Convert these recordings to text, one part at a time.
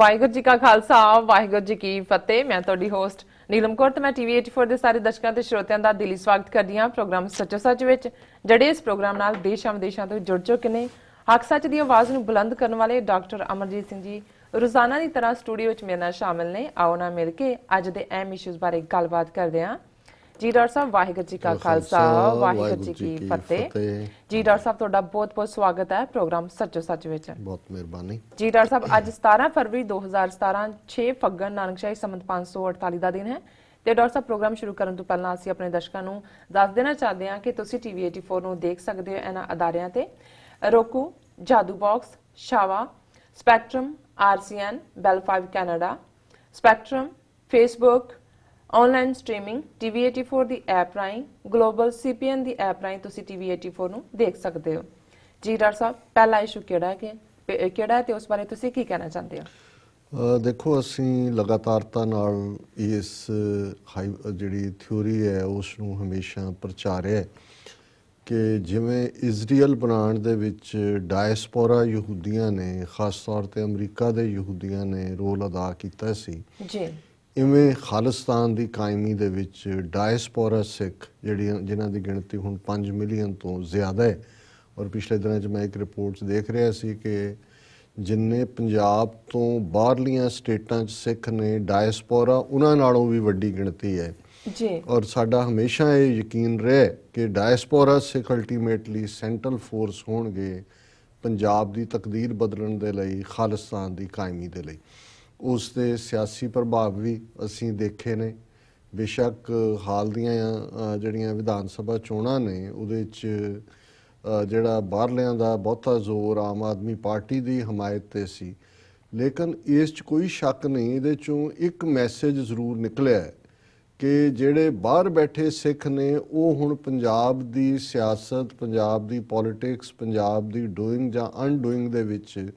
ਵਾਹਿਗੁਰੂ ਜੀ ਕਾ ਖਾਲਸਾ, ਵਾਹਿਗੁਰੂ ਜੀ ਕੀ ਫਤਿਹ। ਮੈਂ ਤੁਹਾਡੀ ਹੋਸਟ ਨੀਲਮ ਕੌਰ ਤੇ ਮੈਂ ਟੀਵੀ 84 ਦੇ ਸਾਰੇ ਦਰਸ਼ਕਾਂ ਤੇ ਸਰੋਤਿਆਂ ਦਾ ਦਿਲੀ ਸਵਾਗਤ ਕਰਦੀ ਹਾਂ ਪ੍ਰੋਗਰਾਮ ਸੱਚੋ ਸੱਚ ਵਿੱਚ, ਜਿਹੜੇ ਇਸ ਪ੍ਰੋਗਰਾਮ ਨਾਲ ਦੇਸ਼ਾਂ ਵਿਦੇਸ਼ਾਂ ਤੋਂ ਜੁੜ ਚੁੱਕੇ ਨੇ। ਹੱਕ ਸੱਚ ਦੀ ਆਵਾਜ਼ ਨੂੰ ਬੁਲੰਦ ਕਰਨ ਵਾਲੇ ਡਾਕਟਰ ਅਮਰਜੀਤ ਸਿੰਘ ਜੀ ਰੋਜ਼ਾਨਾ ਦੀ ਤਰ੍ਹਾਂ ਸਟੂਡੀਓ ਵਿੱਚ ਮੇਰੇ ਨਾਲ ਸ਼ਾਮਿਲ ਨੇ। ਆਓ ਨਾ ਮਿਲ ਕੇ ਅੱਜ ਦੇ ਅਹਿਮ ਇਸ਼ੂਜ਼ ਬਾਰੇ ਗੱਲਬਾਤ ਕਰਦੇ ਹਾਂ। ਜੀ ਡਾਕਟਰ ਸਾਹਿਬ ਵਾਹਿਗੁਰੂ ਜੀ ਕਾ ਖਾਲਸਾ ਵਾਹਿਗੁਰੂ ਜੀ ਕੀ ਫਤਿਹ। ਜੀ ਡਾਕਟਰ ਸਾਹਿਬ ਤੁਹਾਡਾ ਬਹੁਤ ਬਹੁਤ ਸਵਾਗਤ ਹੈ ਪ੍ਰੋਗਰਾਮ ਸੱਚੋ ਸੱਚ ਵਿੱਚ। ਬਹੁਤ ਮਿਹਰਬਾਨੀ। ਜੀ ਡਾਕਟਰ ਸਾਹਿਬ ਅੱਜ 17 ਫਰਵਰੀ 2017 6 ਫੱਗਣ ਨਾਨਕਸ਼ਾਹੀ ਸੰਮਤ 548 ਦਾ ਦਿਨ ਹੈ। ਤੇ ਡਾਕਟਰ ਸਾਹਿਬ ਪ੍ਰੋਗਰਾਮ ਸ਼ੁਰੂ ਕਰਨ ਤੋਂ ਪਹਿਲਾਂ ਅਸੀਂ ਆਪਣੇ ਦਰਸ਼ਕਾਂ ਨੂੰ ਦੱਸ ਦੇਣਾ ਚਾਹਦੇ ਹਾਂ ਕਿ ਤੁਸੀਂ ਟੀਵੀ 84 ਨੂੰ ਦੇਖ ਸਕਦੇ ਹੋ ਇਹਨਾਂ ਅਦਾਰਿਆਂ ਤੇ। roku Jadoo box Shaw Spectrum RCN Bell 5 Canada Spectrum Facebook online streaming TV 84 ਦੀ ਐਪ ਰਾਹੀਂ ਗਲੋਬਲ ਸੀਪੀਐਨ ਦੀ ਐਪ ਰਾਹੀਂ ਤੁਸੀਂ ਟੀਵੀ 84 ਨੂੰ ਦੇਖ ਸਕਦੇ ਹੋ। ਜੀ ਡਾਕਟਰ ਸਾਹਿਬ ਪਹਿਲਾ ਇਸ਼ੂ ਕਿਹੜਾ ਹੈ ਕਿਹੜਾ ਹੈ ਤੇ ਉਸ ਬਾਰੇ ਤੁਸੀਂ ਕੀ ਕਹਿਣਾ ਚਾਹੁੰਦੇ ਹੋ? ਦੇਖੋ ਅਸੀਂ ਲਗਾਤਾਰਤਾ ਨਾਲ ਇਸ ਜਿਹੜੀ ਥਿਉਰੀ ਹੈ ਉਸ ਨੂੰ ਹਮੇਸ਼ਾ ਪ੍ਰਚਾਰਿਆ ਹੈ ਕਿ ਜਿਵੇਂ ਇਜ਼ਰਾਈਲ ਬਣਾਉਣ ਦੇ ਵਿੱਚ ਡਾਇਸਪੋਰਾ ਯਹੂਦੀਆਂ ਨੇ ਖਾਸ ਤੌਰ ਤੇ ਅਮਰੀਕਾ ਦੇ ਯਹੂਦੀਆਂ ਨੇ ਰੋਲ ਅਦਾ ਕੀਤਾ ਸੀ। ਜੀ। ਇਵੇਂ ਖਾਲਿਸਤਾਨ ਦੀ ਕਾਇਮੀ ਦੇ ਵਿੱਚ ਡਾਇਸਪੋਰਾ ਸਿੱਖ ਜਿਹੜੀਆਂ ਜਿਨ੍ਹਾਂ ਦੀ ਗਿਣਤੀ ਹੁਣ 5 ਮਿਲੀਅਨ ਤੋਂ ਜ਼ਿਆਦਾ ਹੈ। ਔਰ ਪਿਛਲੇ ਦਿਨਾਂ 'ਚ ਮੈਂ ਇੱਕ ਰਿਪੋਰਟ ਦੇਖ ਰਿਹਾ ਸੀ ਕਿ ਜਿੰਨੇ ਪੰਜਾਬ ਤੋਂ ਬਾਹਰਲੀਆਂ ਸਟੇਟਾਂ 'ਚ ਸਿੱਖ ਨੇ ਡਾਇਸਪੋਰਾ ਉਹਨਾਂ ਨਾਲੋਂ ਵੀ ਵੱਡੀ ਗਿਣਤੀ ਹੈ। ਜੀ। ਔਰ ਸਾਡਾ ਹਮੇਸ਼ਾ ਇਹ ਯਕੀਨ ਰਿਹਾ ਕਿ diaspora Sikh ultimately central force ਹੋਣਗੇ ਪੰਜਾਬ ਦੀ ਤਕਦੀਰ ਬਦਲਣ ਦੇ ਲਈ ਖਾਲਿਸਤਾਨ ਦੀ ਕਾਇਮੀ ਦੇ ਲਈ। ਉਸ ਦੇ ਸਿਆਸੀ ਪ੍ਰਭਾਵ ਵੀ ਅਸੀਂ ਦੇਖੇ ਨੇ। ਬੇਸ਼ੱਕ ਹਾਲ ਦੀਆਂ ਜਿਹੜੀਆਂ ਵਿਧਾਨ ਸਭਾ ਚੋਣਾਂ ਨੇ, ਉਹਦੇ 'ਚ ਜਿਹੜਾ ਬਾਹਰਲਿਆਂ ਦਾ ਬਹੁਤਾ ਜ਼ੋਰ ਆਮ ਆਦਮੀ ਪਾਰਟੀ ਦੀ ਹਮਾਇਤ ਤੇ ਸੀ। ਲੇਕਿਨ ਇਸ 'ਚ ਕੋਈ ਸ਼ੱਕ ਨਹੀਂ, ਇਹਦੇ 'ਚੋਂ ਇੱਕ ਮੈਸੇਜ ਜ਼ਰੂਰ ਨਿਕਲਿਆ ਕਿ ਜਿਹੜੇ ਬਾਹਰ ਬੈਠੇ ਸਿੱਖ ਨੇ, ਉਹ ਹੁਣ ਪੰਜਾਬ ਦੀ ਸਿਆਸਤ, ਪੰਜਾਬ ਦੀ ਪੋਲਿਟਿਕਸ, ਪੰਜਾਬ ਦੀ ਡੂਇੰਗ ਜਾਂ ਅਨਡੂਇੰਗ ਦੇ ਵਿੱਚ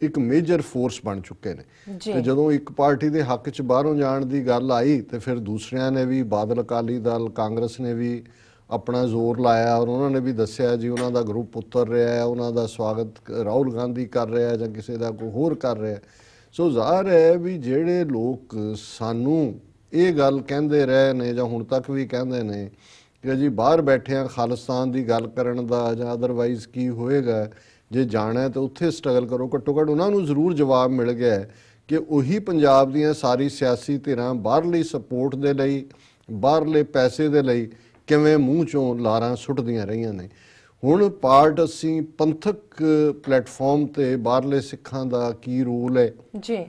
ਇੱਕ ਮੇਜਰ ਫੋਰਸ ਬਣ ਚੁੱਕੇ ਨੇ। ਤੇ ਜਦੋਂ ਇੱਕ ਪਾਰਟੀ ਦੇ ਹੱਕ 'ਚ ਬਾਹਰੋਂ ਜਾਣ ਦੀ ਗੱਲ ਆਈ ਤੇ ਫਿਰ ਦੂਸਰਿਆਂ ਨੇ ਵੀ ਬਾਦਲ ਅਕਾਲੀ ਦਲ ਕਾਂਗਰਸ ਨੇ ਵੀ ਆਪਣਾ ਜ਼ੋਰ ਲਾਇਆ ਔਰ ਉਹਨਾਂ ਨੇ ਵੀ ਦੱਸਿਆ ਜੀ ਉਹਨਾਂ ਦਾ ਗਰੁੱਪ ਉੱਤਰ ਰਿਹਾ ਹੈ ਉਹਨਾਂ ਦਾ ਸਵਾਗਤ ਰਾਹੁਲ ਗਾਂਧੀ ਕਰ ਰਿਹਾ ਹੈ ਜਾਂ ਕਿਸੇ ਦਾ ਕੋਈ ਹੋਰ ਕਰ ਰਿਹਾ ਹੈ ਸੋ ਜ਼ਾਹਰ ਹੈ ਵੀ ਜਿਹੜੇ ਲੋਕ ਸਾਨੂੰ ਇਹ ਗੱਲ ਕਹਿੰਦੇ ਰਹੇ ਨੇ ਜਾਂ ਹੁਣ ਤੱਕ ਵੀ ਕਹਿੰਦੇ ਨੇ ਕਿ ਜੀ ਬਾਹਰ ਬੈਠਿਆਂ ਖਾਲਿਸਤਾਨ ਦੀ ਗੱਲ ਕਰਨ ਦਾ ਜਾਂ ਅਦਰਵਾਈਜ਼ ਕੀ ਹੋਏਗਾ ਜੇ ਜਾਣਾ ਤਾਂ ਉੱਥੇ ਸਟਰਗਲ ਕਰੋ। ਘੱਟੋ ਘੱਟ ਉਹਨਾਂ ਨੂੰ ਜ਼ਰੂਰ ਜਵਾਬ ਮਿਲ ਗਿਆ ਕਿ ਉਹੀ ਪੰਜਾਬ ਦੀਆਂ ਸਾਰੀ ਸਿਆਸੀ ਧਿਰਾਂ ਬਾਹਰਲੀ ਸਪੋਰਟ ਦੇ ਲਈ ਬਾਹਰਲੇ ਪੈਸੇ ਦੇ ਲਈ ਕਿਵੇਂ ਮੂੰਹ ਚੋਂ ਲਾਰਾਂ ਸੁੱਟਦੀਆਂ ਰਹੀਆਂ ਨੇ। ਹੁਣ ਪਾਰਟ ਅਸੀਂ ਪੰਥਕ ਪਲੇਟਫਾਰਮ ਤੇ ਬਾਹਰਲੇ ਸਿੱਖਾਂ ਦਾ ਕੀ ਰੋਲ ਹੈ? ਜੀ।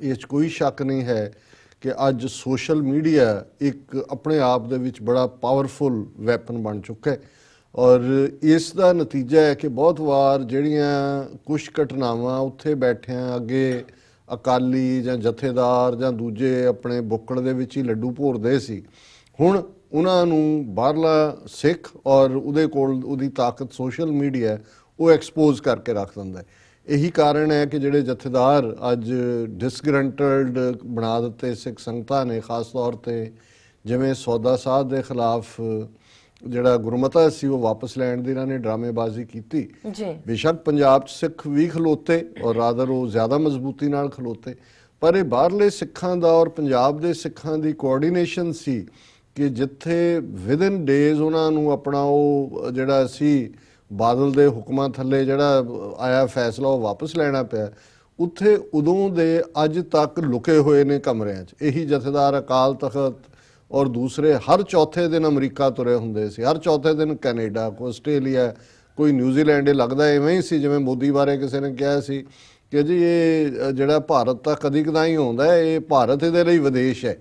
ਇਸ 'ਚ ਕੋਈ ਸ਼ੱਕ ਨਹੀਂ ਹੈ ਕਿ ਅੱਜ ਸੋਸ਼ਲ ਮੀਡੀਆ ਇੱਕ ਆਪਣੇ ਆਪ ਦੇ ਵਿੱਚ ਬੜਾ ਪਾਵਰਫੁਲ ਵੈਪਨ ਬਣ ਚੁੱਕਾ ਹੈ। ਔਰ ਇਸ ਦਾ ਨਤੀਜਾ ਹੈ ਕਿ ਬਹੁਤ ਵਾਰ ਜਿਹੜੀਆਂ ਕੁਝ ਘਟਨਾਵਾਂ ਉੱਥੇ ਬੈਠਿਆਂ, ਅੱਗੇ ਅਕਾਲੀ ਜਾਂ ਜਥੇਦਾਰ ਜਾਂ ਦੂਜੇ ਆਪਣੇ ਬੁੱਕੜ ਦੇ ਵਿੱਚ ਹੀ ਲੱਡੂ ਭੋਰਦੇ ਸੀ, ਹੁਣ ਉਹਨਾਂ ਨੂੰ ਬਾਹਰਲਾ ਸਿੱਖ ਔਰ ਉਹਦੇ ਕੋਲ ਉਹਦੀ ਤਾਕਤ ਸੋਸ਼ਲ ਮੀਡੀਆ ਉਹ ਐਕਸਪੋਜ਼ ਕਰਕੇ ਰੱਖ ਦਿੰਦਾ ਹੈ। ਇਹੀ ਕਾਰਨ ਹੈ ਕਿ ਜਿਹੜੇ ਜਥੇਦਾਰ ਅੱਜ ਡਿਸਗਰੰਟਡ ਬਣਾ ਦਿੱਤੇ ਸਿੱਖ ਸੰਗਤਾਂ ਨੇ, ਖਾਸ ਤੌਰ ਤੇ ਜਿਵੇਂ ਸੌਦਾ ਸਾਧ ਦੇ ਖਿਲਾਫ ਜਿਹੜਾ ਗੁਰਮਤਾ ਸੀ ਉਹ ਵਾਪਸ ਲੈਣ ਦੀ ਇਹਨਾਂ ਨੇ ਡਰਾਮੇਬਾਜ਼ੀ ਕੀਤੀ। ਜੀ। ਬੇਸ਼ੱਕ ਪੰਜਾਬ 'ਚ ਸਿੱਖ ਵੀ ਖਲੋਤੇ ਔਰ ਰਾਦਰ ਉਹ ਜ਼ਿਆਦਾ ਮਜ਼ਬੂਤੀ ਨਾਲ ਖਲੋਤੇ। ਪਰ ਇਹ ਬਾਹਰਲੇ ਸਿੱਖਾਂ ਦਾ ਔਰ ਪੰਜਾਬ ਦੇ ਸਿੱਖਾਂ ਦੀ ਕੋਆਰਡੀਨੇਸ਼ਨ ਸੀ ਕਿ ਜਿੱਥੇ ਵਿਦਨ ਡੇਜ਼ ਉਹਨਾਂ ਨੂੰ ਆਪਣਾ ਉਹ ਜਿਹੜਾ ਸੀ ਬਾਦਲ ਦੇ ਹੁਕਮਾਂ ਥੱਲੇ ਜਿਹੜਾ ਆਇਆ ਫੈਸਲਾ ਉਹ ਵਾਪਸ ਲੈਣਾ ਪਿਆ। ਉੱਥੇ ਉਦੋਂ ਦੇ ਅੱਜ ਤੱਕ ਲੁਕੇ ਹੋਏ ਨੇ ਕਮਰਿਆਂ 'ਚ। ਇਹੀ ਜਥੇਦਾਰ ਅਕਾਲ ਤਖਤ ਔਰ ਦੂਸਰੇ ਹਰ ਚੌਥੇ ਦਿਨ ਅਮਰੀਕਾ ਤੁਰੇ ਹੁੰਦੇ ਸੀ, ਹਰ ਚੌਥੇ ਦਿਨ ਕੈਨੇਡਾ, ਕੋਈ ਆਸਟ੍ਰੇਲੀਆ, ਕੋਈ ਨਿਊਜ਼ੀਲੈਂਡ ਇਹ ਲੱਗਦਾ ਐਵੇਂ ਹੀ ਸੀ ਜਿਵੇਂ ਮੋਦੀ ਬਾਰੇ ਕਿਸੇ ਨੇ ਕਿਹਾ ਸੀ ਕਿ ਜੀ ਇਹ ਜਿਹੜਾ ਭਾਰਤ ਤਾਂ ਕਦੀ ਕਦਾਈ ਆਉਂਦਾ ਹੈ, ਇਹ ਭਾਰਤ ਇਹਦੇ ਲਈ ਵਿਦੇਸ਼ ਹੈ,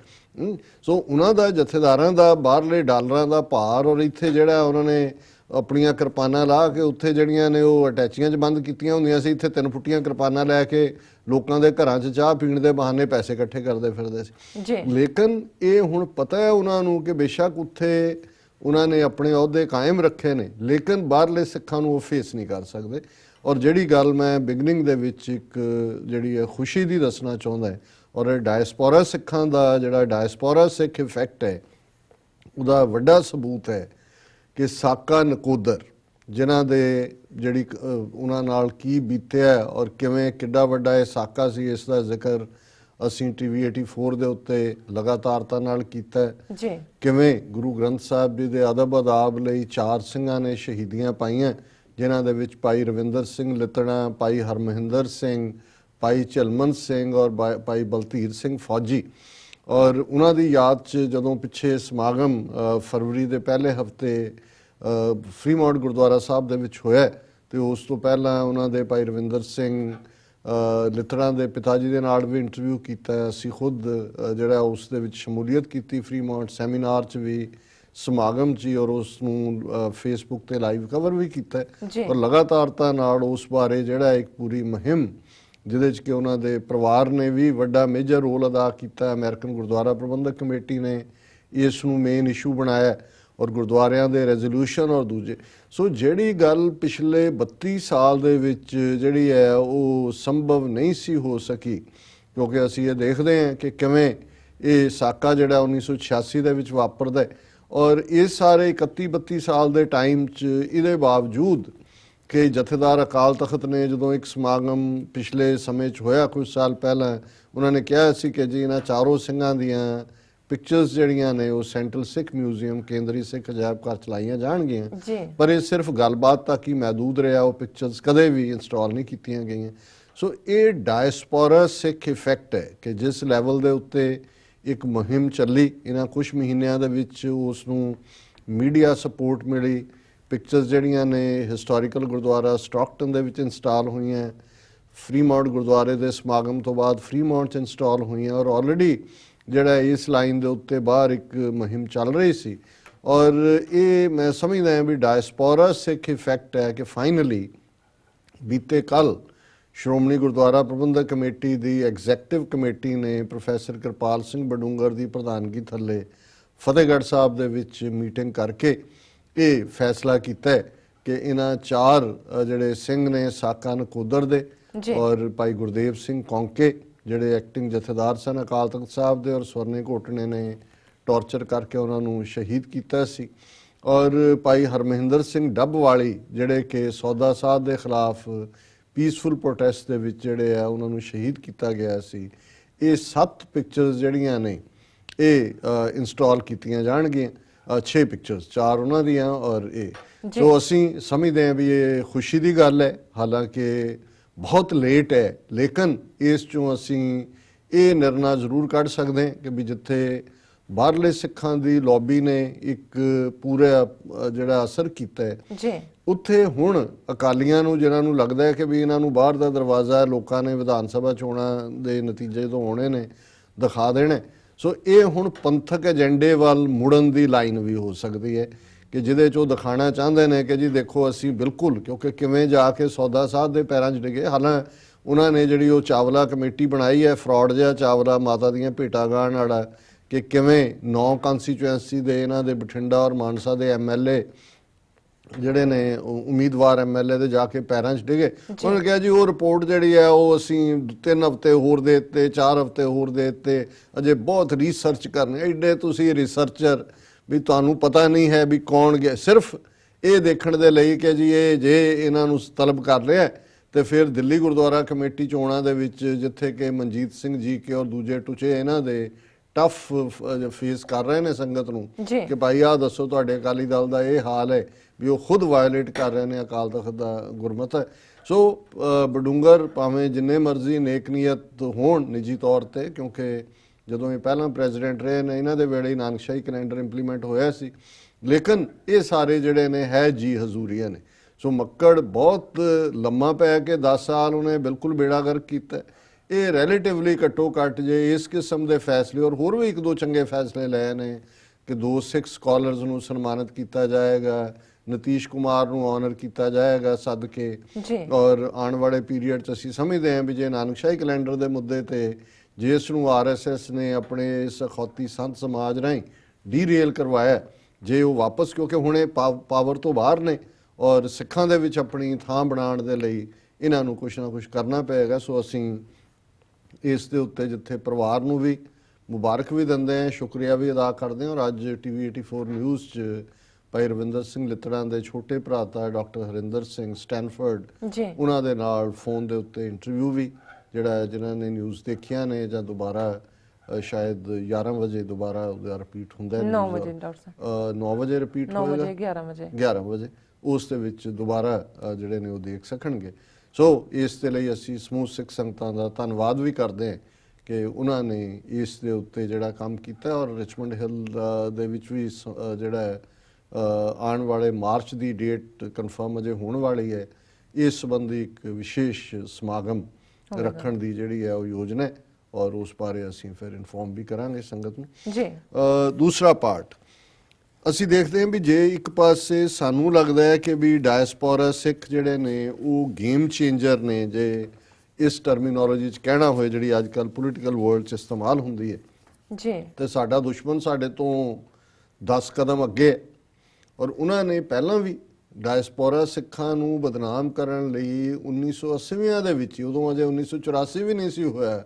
ਸੋ ਉਹਨਾਂ ਦਾ ਜਥੇਦਾਰਾਂ ਦਾ, ਬਾਹਰਲੇ ਡਾਲਰਾਂ ਦਾ ਭਾਰ ਔਰ ਇੱਥੇ ਜਿਹੜਾ ਉਹਨਾਂ ਨੇ ਆਪਣੀਆਂ ਕਿਰਪਾਨਾਂ ਲਾ ਕੇ ਉੱਥੇ ਜਿਹੜੀਆਂ ਨੇ ਉਹ ਅਟੈਚੀਆਂ 'ਚ ਬੰਦ ਕੀਤੀਆਂ ਹੁੰਦੀਆਂ ਸੀ, ਇੱਥੇ ਤਿੰਨ ਫੁੱਟੀਆਂ ਕਿਰਪਾਨਾਂ ਲੈ ਕੇ ਲੋਕਾਂ ਦੇ ਘਰਾਂ 'ਚ ਚਾਹ ਪੀਣ ਦੇ ਬਹਾਨੇ ਪੈਸੇ ਇਕੱਠੇ ਕਰਦੇ ਫਿਰਦੇ ਸੀ। ਜੀ। ਲੇਕਿਨ ਇਹ ਹੁਣ ਪਤਾ ਹੈ ਉਹਨਾਂ ਨੂੰ ਕਿ ਬੇਸ਼ੱਕ ਉੱਥੇ ਉਹਨਾਂ ਨੇ ਆਪਣੇ ਅਹੁਦੇ ਕਾਇਮ ਰੱਖੇ ਨੇ ਲੇਕਿਨ ਬਾਹਰਲੇ ਸਿੱਖਾਂ ਨੂੰ ਉਹ ਫੇਸ ਨਹੀਂ ਕਰ ਸਕਦੇ। ਔਰ ਜਿਹੜੀ ਗੱਲ ਮੈਂ ਬਿਗਨਿੰਗ ਦੇ ਵਿੱਚ ਇੱਕ ਜਿਹੜੀ ਹੈ ਖੁਸ਼ੀ ਦੀ ਦੱਸਣਾ ਚਾਹੁੰਦਾ ਹੈ ਔਰ ਇਹ ਡਾਇਸਪੋਰਾ ਸਿੱਖਾਂ ਦਾ ਜਿਹੜਾ ਡਾਇਸਪੋਰਾ ਸਿੱਖ ਇਫੈਕਟ ਹੈ ਉਹਦਾ ਵੱਡਾ ਸਬੂਤ ਹੈ ਕਿ ਸਾਕਾ ਨਕੋਦਰ ਜਿਨ੍ਹਾਂ ਦੇ ਜਿਹੜੀ ਉਹਨਾਂ ਨਾਲ ਕੀ ਬੀਤਿਆ ਔਰ ਕਿਵੇਂ ਕਿੱਡਾ ਵੱਡਾ ਇਹ ਸਾਕਾ ਸੀ ਇਸ ਦਾ ਜ਼ਿਕਰ ਅਸੀਂ ਟੀਵੀ 84 ਦੇ ਉੱਤੇ ਲਗਾਤਾਰਤਾ ਨਾਲ ਕੀਤਾ ਜੀ। ਕਿਵੇਂ ਗੁਰੂ ਗ੍ਰੰਥ ਸਾਹਿਬ ਜੀ ਦੇ ਅਦਬ ਅਦਾਬ ਲਈ ਚਾਰ ਸਿੰਘਾਂ ਨੇ ਸ਼ਹੀਦੀਆਂ ਪਾਈਆਂ ਜਿਨ੍ਹਾਂ ਦੇ ਵਿੱਚ ਭਾਈ ਰਵਿੰਦਰ ਸਿੰਘ ਲਿਤਣਾ ਭਾਈ ਹਰਮਹਿੰਦਰ ਸਿੰਘ ਭਾਈ ਝਲਮਨ ਸਿੰਘ ਔਰ ਭਾਈ ਬਲਧੀਰ ਸਿੰਘ ਫੌਜੀ। ਔਰ ਉਹਨਾਂ ਦੀ ਯਾਦ 'ਚ ਜਦੋਂ ਪਿੱਛੇ ਸਮਾਗਮ ਫਰਵਰੀ ਦੇ ਪਹਿਲੇ ਹਫ਼ਤੇ ਫਰੀਮੌਂਟ ਗੁਰਦੁਆਰਾ ਸਾਹਿਬ ਦੇ ਵਿੱਚ ਹੋਇਆ ਤੇ ਉਸ ਤੋਂ ਪਹਿਲਾਂ ਉਹਨਾਂ ਦੇ ਭਾਈ ਰਵਿੰਦਰ ਸਿੰਘ ਲਿਤੜਾ ਦੇ ਪਿਤਾ ਜੀ ਦੇ ਨਾਲ ਵੀ ਇੰਟਰਵਿਊ ਕੀਤਾ। ਅਸੀਂ ਖੁਦ ਜਿਹੜਾ ਉਸ ਦੇ ਵਿੱਚ ਸ਼ਮੂਲੀਅਤ ਕੀਤੀ ਫਰੀਮੌਂਟ ਸੈਮੀਨਾਰ 'ਚ ਵੀ ਸਮਾਗਮ 'ਚ ਔਰ ਉਸ ਨੂੰ ਫੇਸਬੁੱਕ ਤੇ ਲਾਈਵ ਕਵਰ ਵੀ ਕੀਤਾ। ਔਰ ਲਗਾਤਾਰਤਾ ਨਾਲ ਉਸ ਬਾਰੇ ਜਿਹੜਾ ਇੱਕ ਪੂਰੀ ਮੁਹਿੰਮ ਜਿਹਦੇ 'ਚ ਕਿ ਉਹਨਾਂ ਦੇ ਪਰਿਵਾਰ ਨੇ ਵੀ ਵੱਡਾ ਮੇਜਰ ਰੋਲ ਅਦਾ ਕੀਤਾ। ਅਮਰੀਕਨ ਗੁਰਦੁਆਰਾ ਪ੍ਰਬੰਧਕ ਕਮੇਟੀ ਨੇ ਇਸ ਨੂੰ ਮੇਨ ਇਸ਼ੂ ਬਣਾਇਆ ਔਰ ਗੁਰਦੁਆਰਿਆਂ ਦੇ ਰੈਜ਼ੋਲੂਸ਼ਨ ਔਰ ਦੂਜੇ। ਸੋ ਜਿਹੜੀ ਗੱਲ ਪਿਛਲੇ 32 ਸਾਲ ਦੇ ਵਿੱਚ ਜਿਹੜੀ ਹੈ, ਉਹ ਸੰਭਵ ਨਹੀਂ ਸੀ ਹੋ ਸਕੀ, ਕਿਉਂਕਿ ਅਸੀਂ ਇਹ ਦੇਖਦੇ ਹਾਂ ਕਿ ਕਿਵੇਂ ਇਹ ਸਾਕਾ ਜਿਹੜਾ 1986 ਦੇ ਵਿੱਚ ਵਾਪਰਦਾ ਔਰ ਇਹ ਸਾਰੇ 31 32 ਸਾਲ ਦੇ ਟਾਈਮ 'ਚ ਇਹਦੇ ਬਾਵਜੂਦ ਕਿ ਜਥੇਦਾਰ ਅਕਾਲ ਤਖਤ ਨੇ ਜਦੋਂ ਇੱਕ ਸਮਾਗਮ ਪਿਛਲੇ ਸਮੇਂ 'ਚ ਹੋਇਆ, ਕੁਝ ਸਾਲ ਪਹਿਲਾਂ, ਉਹਨਾਂ ਨੇ ਕਿਹਾ ਸੀ ਕਿ ਜੀ ਇਹਨਾਂ ਚਾਰੋਂ ਸਿੰਘਾਂ ਦੀਆਂ ਪਿਕਚਰਸ ਜਿਹੜੀਆਂ ਨੇ ਉਹ ਸੈਂਟਰਲ ਸਿੱਖ ਮਿਊਜ਼ੀਅਮ ਕੇਂਦਰੀ ਸਿੱਖ ਅਜਾਇਬ ਘਰ ਚਲਾਈਆਂ ਜਾਣਗੀਆਂ। ਪਰ ਇਹ ਸਿਰਫ ਗੱਲਬਾਤ ਤੱਕ ਹੀ ਮਹਦੂਦ ਰਿਹਾ ਉਹ ਪਿਕਚਰਸ ਕਦੇ ਵੀ ਇੰਸਟਾਲ ਨਹੀਂ ਕੀਤੀਆਂ ਗਈਆਂ। ਸੋ ਇਹ ਡਾਇਸਪੋਰਾ ਸਿੱਖ ਇਫੈਕਟ ਹੈ ਕਿ ਜਿਸ ਲੈਵਲ ਦੇ ਉੱਤੇ ਇੱਕ ਮੁਹਿੰਮ ਚੱਲੀ ਇਹਨਾਂ ਕੁਝ ਮਹੀਨਿਆਂ ਦੇ ਵਿੱਚ ਉਸ ਨੂੰ ਮੀਡੀਆ ਸਪੋਰਟ ਮਿਲੀ। ਪਿਕਚਰਸ ਜਿਹੜੀਆਂ ਨੇ ਹਿਸਟੋਰੀਕਲ ਗੁਰਦੁਆਰਾ ਸਟਾਕਟਨ ਦੇ ਵਿੱਚ ਇੰਸਟਾਲ ਹੋਈਆਂ ਫਰੀਮਾਉਂਟ ਗੁਰਦੁਆਰੇ ਦੇ ਸਮਾਗਮ ਤੋਂ ਬਾਅਦ ਫਰੀਮਾਉਂਟ 'ਚ ਇੰਸਟਾਲ ਹੋਈਆਂ ਔਰ ਆਲਰੇਡੀ ਜਿਹੜਾ ਇਸ ਲਾਈਨ ਦੇ ਉੱਤੇ ਬਾਹਰ ਇੱਕ ਮੁਹਿੰਮ ਚੱਲ ਰਹੀ ਸੀ ਔਰ ਇਹ ਮੈਂ ਸਮਝਦਾ ਹਾਂ ਵੀ ਡਾਇਸਪੋਰਾ ਸਿੱਖ ਇਫੈਕਟ ਹੈ ਕਿ ਫਾਈਨਲੀ ਬੀਤੇ ਕੱਲ ਸ਼੍ਰੋਮਣੀ ਗੁਰਦੁਆਰਾ ਪ੍ਰਬੰਧਕ ਕਮੇਟੀ ਦੀ ਐਗਜ਼ੈਕਟਿਵ ਕਮੇਟੀ ਨੇ ਪ੍ਰੋਫੈਸਰ ਕਿਰਪਾਲ ਸਿੰਘ ਬਡੂੰਗਰ ਦੀ ਪ੍ਰਧਾਨਗੀ ਥੱਲੇ ਫਤਿਹਗੜ੍ਹ ਸਾਹਿਬ ਦੇ ਵਿੱਚ ਮੀਟਿੰਗ ਕਰਕੇ ਇਹ ਫੈਸਲਾ ਕੀਤਾ ਕਿ ਇਹਨਾਂ ਚਾਰ ਜਿਹੜੇ ਸਿੰਘ ਨੇ ਸਾਕਾ ਨਕੋਦਰ ਦੇ। ਔਰ ਭਾਈ ਗੁਰਦੇਵ ਸਿੰਘ ਕੌਂਕੇ ਜਿਹੜੇ ਐਕਟਿੰਗ ਜਥੇਦਾਰ ਸਨ ਅਕਾਲ ਤਖਤ ਸਾਹਿਬ ਦੇ ਔਰ ਸਵਰਨੇ ਘੋਟਣੇ ਨੇ ਟੌਰਚਰ ਕਰਕੇ ਉਹਨਾਂ ਨੂੰ ਸ਼ਹੀਦ ਕੀਤਾ ਸੀ। ਔਰ ਭਾਈ ਹਰਮਹਿੰਦਰ ਸਿੰਘ ਡੱਬ ਵਾਲੀ ਜਿਹੜੇ ਕਿ ਸੌਦਾ ਸਾਹਿਬ ਦੇ ਖਿਲਾਫ ਪੀਸਫੁਲ ਪ੍ਰੋਟੈਸਟ ਦੇ ਵਿੱਚ ਜਿਹੜੇ ਆ ਉਹਨਾਂ ਨੂੰ ਸ਼ਹੀਦ ਕੀਤਾ ਗਿਆ ਸੀ। ਇਹ ਸੱਤ ਪਿਕਚਰਸ ਜਿਹੜੀਆਂ ਨੇ ਇਹ ਇੰਸਟਾਲ ਕੀਤੀਆਂ ਜਾਣਗੀਆਂ। 6 ਪਿਕਚਰਸ ਚਾਰ ਉਹਨਾਂ ਦੀਆਂ ਔਰ ਇਹ। ਜੀ। ਸੋ ਅਸੀਂ ਸਮਝਦੇ ਹਾਂ ਵੀ ਇਹ ਖੁਸ਼ੀ ਦੀ ਗੱਲ ਹੈ। ਹਾਲਾਂਕਿ ਬਹੁਤ ਲੇਟ ਹੈ ਲੇਕਿਨ ਇਸ ਚੋਂ ਅਸੀਂ ਇਹ ਨਿਰਣਾ ਜ਼ਰੂਰ ਕੱਢ ਸਕਦੇ ਹਾਂ ਕਿ ਵੀ ਜਿੱਥੇ ਬਾਹਰਲੇ ਸਿੱਖਾਂ ਦੀ ਲੌਬੀ ਨੇ ਇੱਕ ਪੂਰਾ ਜਿਹੜਾ ਅਸਰ ਕੀਤਾ ਹੈ ਜੀ ਉੱਥੇ ਹੁਣ ਅਕਾਲੀਆਂ ਨੂੰ ਜਿਨ੍ਹਾਂ ਨੂੰ ਲੱਗਦਾ ਹੈ ਕਿ ਵੀ ਇਹਨਾਂ ਨੂੰ ਬਾਹਰ ਦਾ ਦਰਵਾਜ਼ਾ ਹੈ ਲੋਕਾਂ ਨੇ ਵਿਧਾਨ ਸਭਾ ਚੋਣਾਂ ਦੇ ਨਤੀਜੇ ਤੋਂ ਹੋਣੇ ਨੇ ਦਿਖਾ ਦੇਣਾ। ਸੋ ਇਹ ਹੁਣ ਪੰਥਕ ਏਜੰਡੇ ਵੱਲ ਮੁੜਨ ਦੀ ਲਾਈਨ ਵੀ ਹੋ ਸਕਦੀ ਹੈ ਕਿ ਜਿਹਦੇ ਚ ਉਹ ਦਿਖਾਣਾ ਚਾਹੁੰਦੇ ਨੇ ਕਿ ਜੀ ਦੇਖੋ ਅਸੀਂ ਬਿਲਕੁਲ ਕਿਉਂਕਿ ਕਿਵੇਂ ਜਾ ਕੇ ਸੌਦਾ ਸਾਹਿਬ ਦੇ ਪੈਰਾਂ 'ਚ ਡਿੱਗੇ ਹਾਲਾਂ ਉਹਨਾਂ ਨੇ ਜਿਹੜੀ ਉਹ ਚਾਵਲਾ ਕਮੇਟੀ ਬਣਾਈ ਹੈ ਫਰਾਡ ਜਿਹਾ ਚਾਵਲਾ ਮਾਤਾ ਦੀਆਂ ਭੇਟਾਂ ਗਾਣ ਵਾਲਾ ਕਿ ਕਿਵੇਂ ਨੌ ਕਨਸਟੀਚੁਐਂਸੀ ਦੇ ਇਹਨਾਂ ਦੇ ਬਠਿੰਡਾ ਔਰ ਮਾਨਸਾ ਦੇ ਐਮਐਲਏ ਜਿਹੜੇ ਨੇ ਉਮੀਦਵਾਰ ਐਮਐਲਏ ਦੇ ਜਾ ਕੇ ਪੈਰਾਂ 'ਚ ਡਿਗੇ। ਉਹਨਾਂ ਨੇ ਕਿਹਾ ਜੀ ਉਹ ਰਿਪੋਰਟ ਜਿਹੜੀ ਹੈ ਉਹ ਅਸੀਂ ਤਿੰਨ ਹਫ਼ਤੇ ਹੋਰ ਦੇ ਦਿੱਤੇ ਚਾਰ ਹਫ਼ਤੇ ਹੋਰ ਦੇ ਦਿੱਤੇ ਅਜੇ ਬਹੁਤ ਰਿਸਰਚ ਕਰਨੀ ਐਡੇ ਤੁਸੀਂ ਰਿਸਰਚਰ ਵੀ ਤੁਹਾਨੂੰ ਪਤਾ ਨਹੀਂ ਹੈ ਵੀ ਕੌਣ ਗਿਆ ਸਿਰਫ ਇਹ ਦੇਖਣ ਦੇ ਲਈ ਕਿ ਜੀ ਇਹ ਜੇ ਇਹਨਾਂ ਨੂੰ ਤਲਬ ਕਰ ਰਿਹਾ ਤੇ ਫਿਰ ਦਿੱਲੀ ਗੁਰਦੁਆਰਾ ਕਮੇਟੀ ਚੋਣਾਂ ਦੇ ਵਿੱਚ ਜਿੱਥੇ ਕਿ ਮਨਜੀਤ ਸਿੰਘ ਜੀ ਕੇ ਔਰ ਦੂਜੇ ਟੁਚੇ ਇਹਨਾਂ ਦੇ ਟਫ ਫੇਸ ਕਰ ਰਹੇ ਨੇ ਸੰਗਤ ਨੂੰ। ਕਿ ਭਾਈ ਆ ਦੱਸੋ ਤੁਹਾਡੇ ਅਕਾਲੀ ਦਲ ਦਾ ਇਹ ਹਾਲ ਹੈ ਵੀ ਉਹ ਖੁਦ ਵਾਇਓਲੇਟ ਕਰ ਰਹੇ ਨੇ ਅਕਾਲ ਤਖਤ ਦਾ ਗੁਰਮਤ ਸੋ ਬਡੂੰਗਰ ਭਾਵੇਂ ਜਿੰਨੇ ਮਰਜ਼ੀ ਨੇਕ ਨੀਅਤ ਹੋਣ ਨਿੱਜੀ ਤੌਰ ਤੇ ਕਿਉਂਕਿ ਜਦੋਂ ਇਹ ਪਹਿਲਾਂ ਪ੍ਰੈਜ਼ੀਡੈਂਟ ਰਹੇ ਨੇ ਇਹਨਾਂ ਦੇ ਵੇਲੇ ਨਾਨਕਸ਼ਾਹੀ ਕੈਲੰਡਰ ਇੰਪਲੀਮੈਂਟ ਹੋਇਆ ਸੀ। ਲੇਕਿਨ ਇਹ ਸਾਰੇ ਜਿਹੜੇ ਨੇ ਹੈ ਜੀ ਹਜ਼ੂਰੀਆਂ ਨੇ। ਸੋ ਮੱਕੜ ਬਹੁਤ ਲੰਮਾ ਪੈ ਕੇ 10 ਸਾਲ ਉਹਨੇ ਬਿਲਕੁਲ ਬੇੜਾਗਰਕ ਕੀਤਾ। ਇਹ ਰਿਲੇਟਿਵਲੀ ਘੱਟੋ ਘੱਟ ਜੇ ਇਸ ਕਿਸਮ ਦੇ ਫੈਸਲੇ ਔਰ ਹੋਰ ਵੀ ਇੱਕ ਦੋ ਚੰਗੇ ਫੈਸਲੇ ਲਏ ਨੇ ਕਿ ਦੋ ਸਿੱਖ ਸਕਾਲਰਸ ਨੂੰ ਸਨਮਾਨਿਤ ਕੀਤਾ ਜਾਏਗਾ ਨਤੀਸ਼ ਕੁਮਾਰ ਨੂੰ ਆਨਰ ਕੀਤਾ ਜਾਏਗਾ ਸਦਕੇ। ਔਰ ਆਉਣ ਵਾਲੇ ਪੀਰੀਅਡ 'ਚ ਅਸੀਂ ਸਮਝਦੇ ਹਾਂ ਵੀ ਜੇ ਨਾਨਕਸ਼ਾਹੀ ਕੈਲੰਡਰ ਦੇ ਮੁੱਦੇ ਤੇ ਜਿਸ ਨੂੰ ਆਰਐਸਐਸ ਨੇ ਆਪਣੇ ਇਸ ਅਖੌਤੀ ਸੰਤ ਸਮਾਜ ਰਾਹੀਂ ਡੀਰੇਲ ਕਰਵਾਇਆ ਜੇ ਉਹ ਵਾਪਸ ਕਿਉਂਕਿ ਹੁਣੇ ਪਾਵਰ ਤੋਂ ਬਾਹਰ ਨੇ ਔਰ ਸਿੱਖਾਂ ਦੇ ਵਿੱਚ ਆਪਣੀ ਥਾਂ ਬਣਾਉਣ ਦੇ ਲਈ ਇਹਨਾਂ ਨੂੰ ਕੁਝ ਨਾ ਕੁਝ ਕਰਨਾ ਪਏਗਾ ਸੋ ਅਸੀਂ ਇਸ ਦੇ ਉੱਤੇ ਜਿੱਥੇ ਪਰਿਵਾਰ ਨੂੰ ਵੀ ਮੁਬਾਰਕ ਵੀ ਦਿੰਦੇ ਹਾਂ ਸ਼ੁਕਰੀਆ ਵੀ ਅਦਾ ਕਰਦੇ ਹਾਂ। ਔਰ ਅੱਜ ਟੀਵੀ 84 ਨਿਊਜ਼ 'ਚ ਭਾਈ ਰਵਿੰਦਰ ਸਿੰਘ ਲਿੱਤੜਾਂ ਦੇ ਛੋਟੇ ਭਰਾ ਤਾਂ ਡਾਕਟਰ ਹਰਿੰਦਰ ਸਿੰਘ ਸਟੈਨਫੋਰਡ ਜੀ। ਉਹਨਾਂ ਦੇ ਨਾਲ ਫੋਨ ਦੇ ਉੱਤੇ ਇੰਟਰਵਿਊ ਵੀ ਜਿਹੜਾ ਜਿਨ੍ਹਾਂ ਨੇ ਨਿਊਜ਼ ਦੇਖਿਆ ਨੇ ਜਾਂ ਦੁਬਾਰਾ ਸ਼ਾਇਦ 11 ਵਜੇ ਦੁਬਾਰਾ ਉਹਦਾ ਰਿਪੀਟ ਹੁੰਦਾ ਹੈ 9 news ਵਜੇ। ਡਾਕਟਰ ਸਾਹਿਬ। ਅ, 9 ਵਜੇ ਰਿਪੀਟ 9 ਹੋਏਗਾ? ਵਜੇ 11 ਵਜੇ। 11 ਵਜੇ। ਉਸ ਦੇ ਵਿੱਚ ਦੁਬਾਰਾ ਜਿਹੜੇ ਨੇ ਉਹ ਦੇਖ ਸਕਣਗੇ। ਸੋ ਇਸ ਦੇ ਲਈ ਅਸੀਂ ਸਮੂਹ ਸਿੱਖ ਸੰਗਤਾਂ ਦਾ ਧੰਨਵਾਦ ਵੀ ਕਰਦੇ ਹਾਂ ਕਿ ਉਹਨਾਂ ਨੇ ਇਸ ਦੇ ਉੱਤੇ ਜਿਹੜਾ ਕੰਮ ਕੀਤਾ ਔਰ ਰਿਚਮੰਡ ਹਿੱਲ ਦੇ ਵਿੱਚ ਵੀ ਜਿਹੜਾ ਆਉਣ ਵਾਲੇ ਮਾਰਚ ਦੀ ਡੇਟ ਕਨਫਰਮ ਅਜੇ ਹੋਣ ਵਾਲੀ ਹੈ। ਇਸ ਸੰਬੰਧੀ ਇੱਕ ਵਿਸ਼ੇਸ਼ ਸਮਾਗਮ ਰੱਖਣ ਦੀ ਜਿਹੜੀ ਹੈ ਉਹ ਯੋਜਨਾ ਹੈ ਔਰ ਉਸ ਬਾਰੇ ਅਸੀਂ ਫਿਰ ਇਨਫੋਰਮ ਵੀ ਕਰਾਂਗੇ ਸੰਗਤ ਨੂੰ। ਜੀ। ਦੂਸਰਾ ਪਾਰਟ ਅਸੀਂ ਦੇਖਦੇ ਹਾਂ ਵੀ ਜੇ ਇੱਕ ਪਾਸੇ ਸਾਨੂੰ ਲੱਗਦਾ ਹੈ ਕਿ ਵੀ ਡਾਇਸਪੋਰਾ ਸਿੱਖ ਜਿਹੜੇ ਨੇ ਉਹ ਗੇਮ ਚੇਂਜਰ ਨੇ ਜੇ ਇਸ ਟਰਮੀਨੋਲੋਜੀ ਚ ਕਹਿਣਾ ਹੋਏ ਜਿਹੜੀ ਅੱਜ ਕੱਲ ਪੋਲੀਟੀਕਲ ਵਰਲਡ ਚ ਇਸਤੇਮਾਲ ਹੁੰਦੀ ਹੈ। ਜੀ। ਤੇ ਸਾਡਾ ਦੁਸ਼ਮਣ ਸਾਡੇ ਤੋਂ 10 ਕਦਮ ਅੱਗੇ ਔਰ ਉਹਨਾਂ ਨੇ ਪਹਿਲਾਂ ਵੀ ਡਾਇਸਪੋਰਾ ਸਿੱਖਾਂ ਨੂੰ ਬਦਨਾਮ ਕਰਨ ਲਈ 1980ਵਿਆਂ ਦੇ ਵਿੱਚ ਉਦੋਂ ਅਜੇ 1984 ਵੀ ਨਹੀਂ ਸੀ ਹੋਇਆ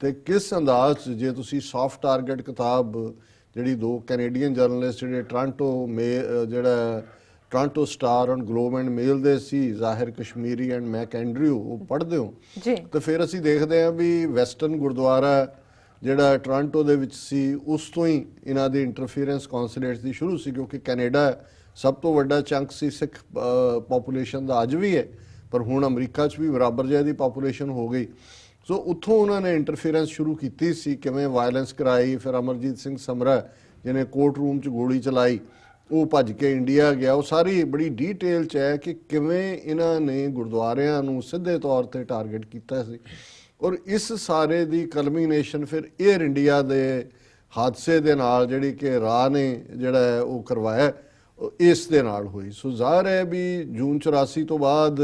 ਤੇ ਕਿਸ ਅੰਦਾਜ਼ 'ਚ ਜੇ ਤੁਸੀਂ ਸੌਫਟ ਟਾਰਗੇਟ ਕਿਤਾਬ ਜਿਹੜੀ ਦੋ ਕੈਨੇਡੀਅਨ ਜਰਨਲਿਸਟ ਜਿਹੜੇ ਟ੍ਰਾਂਟੋ ਮੇ ਜਿਹੜਾ Toronto Star on Globe and Mail ਦੇ ਸੀ ਜ਼ਾਹਿਰ ਕਸ਼ਮੀਰੀ ਐਂਡ ਮੈਕ ਐਂਡਰਿਊ ਉਹ ਪੜ੍ਹਦੇ ਹੋ? ਜੀ। ਤੇ ਫਿਰ ਅਸੀਂ ਦੇਖਦੇ ਹਾਂ ਵੀ ਵੈਸਟਰਨ ਗੁਰਦੁਆਰਾ ਜਿਹੜਾ ਟੋਰਾਂਟੋ ਦੇ ਵਿੱਚ ਸੀ ਉਸ ਤੋਂ ਹੀ ਇਹਨਾਂ ਦੀ ਇੰਟਰਫੀਰੈਂਸ ਕੌਂਸੂਲੇਟਸ ਦੀ ਸ਼ੁਰੂ ਸੀ ਕਿਉਂਕਿ ਕੈਨੇਡਾ ਸਭ ਤੋਂ ਵੱਡਾ ਚੰਕ ਸੀ ਸਿੱਖ ਪੋਪੂਲੇਸ਼ਨ ਦਾ ਅੱਜ ਵੀ ਹੈ, ਪਰ ਹੁਣ ਅਮਰੀਕਾ 'ਚ ਵੀ ਬਰਾਬਰ ਜਿਹਾ ਦੀ ਪੋਪੂਲੇਸ਼ਨ ਹੋ ਗਈ। ਸੋ ਉੱਥੋਂ ਉਹਨਾਂ ਨੇ ਇੰਟਰਫੀਰੈਂਸ ਸ਼ੁਰੂ ਕੀਤੀ ਸੀ, ਕਿਵੇਂ ਵਾਇਲੈਂਸ ਕਰਾਈ, ਫਿਰ ਅਮਰਜੀਤ ਸਿੰਘ ਸਮਰਾ, ਜਿਹਨੇ ਕੋਰਟ ਰੂਮ 'ਚ ਗੋਲੀ ਚਲਾਈ, ਉਹ ਭੱਜ ਕੇ ਇੰਡੀਆ ਗਿਆ। ਉਹ ਸਾਰੀ ਬੜੀ ਡੀਟੇਲ ਚ ਹੈ ਕਿ ਕਿਵੇਂ ਇਹਨਾਂ ਨੇ ਗੁਰਦੁਆਰਿਆਂ ਨੂੰ ਸਿੱਧੇ ਤੌਰ ਤੇ ਟਾਰਗੇਟ ਕੀਤਾ ਸੀ। ਔਰ ਇਸ ਸਾਰੇ ਦੀ ਕਲਮੀਨੇਸ਼ਨ ਫਿਰ 에ਅਰ ਇੰਡੀਆ ਦੇ ਹਾਦਸੇ ਦੇ ਨਾਲ ਜਿਹੜੀ ਕਿ ਰਾਹ ਨੇ ਜਿਹੜਾ ਹੈ ਉਹ ਕਰਵਾਇਆ। ਇਸ ਦੇ ਨਾਲ ਹੋਈ। ਸੋ ਜ਼ਾਹਰ ਹੈ ਵੀ ਜੂਨ 84 ਤੋਂ ਬਾਅਦ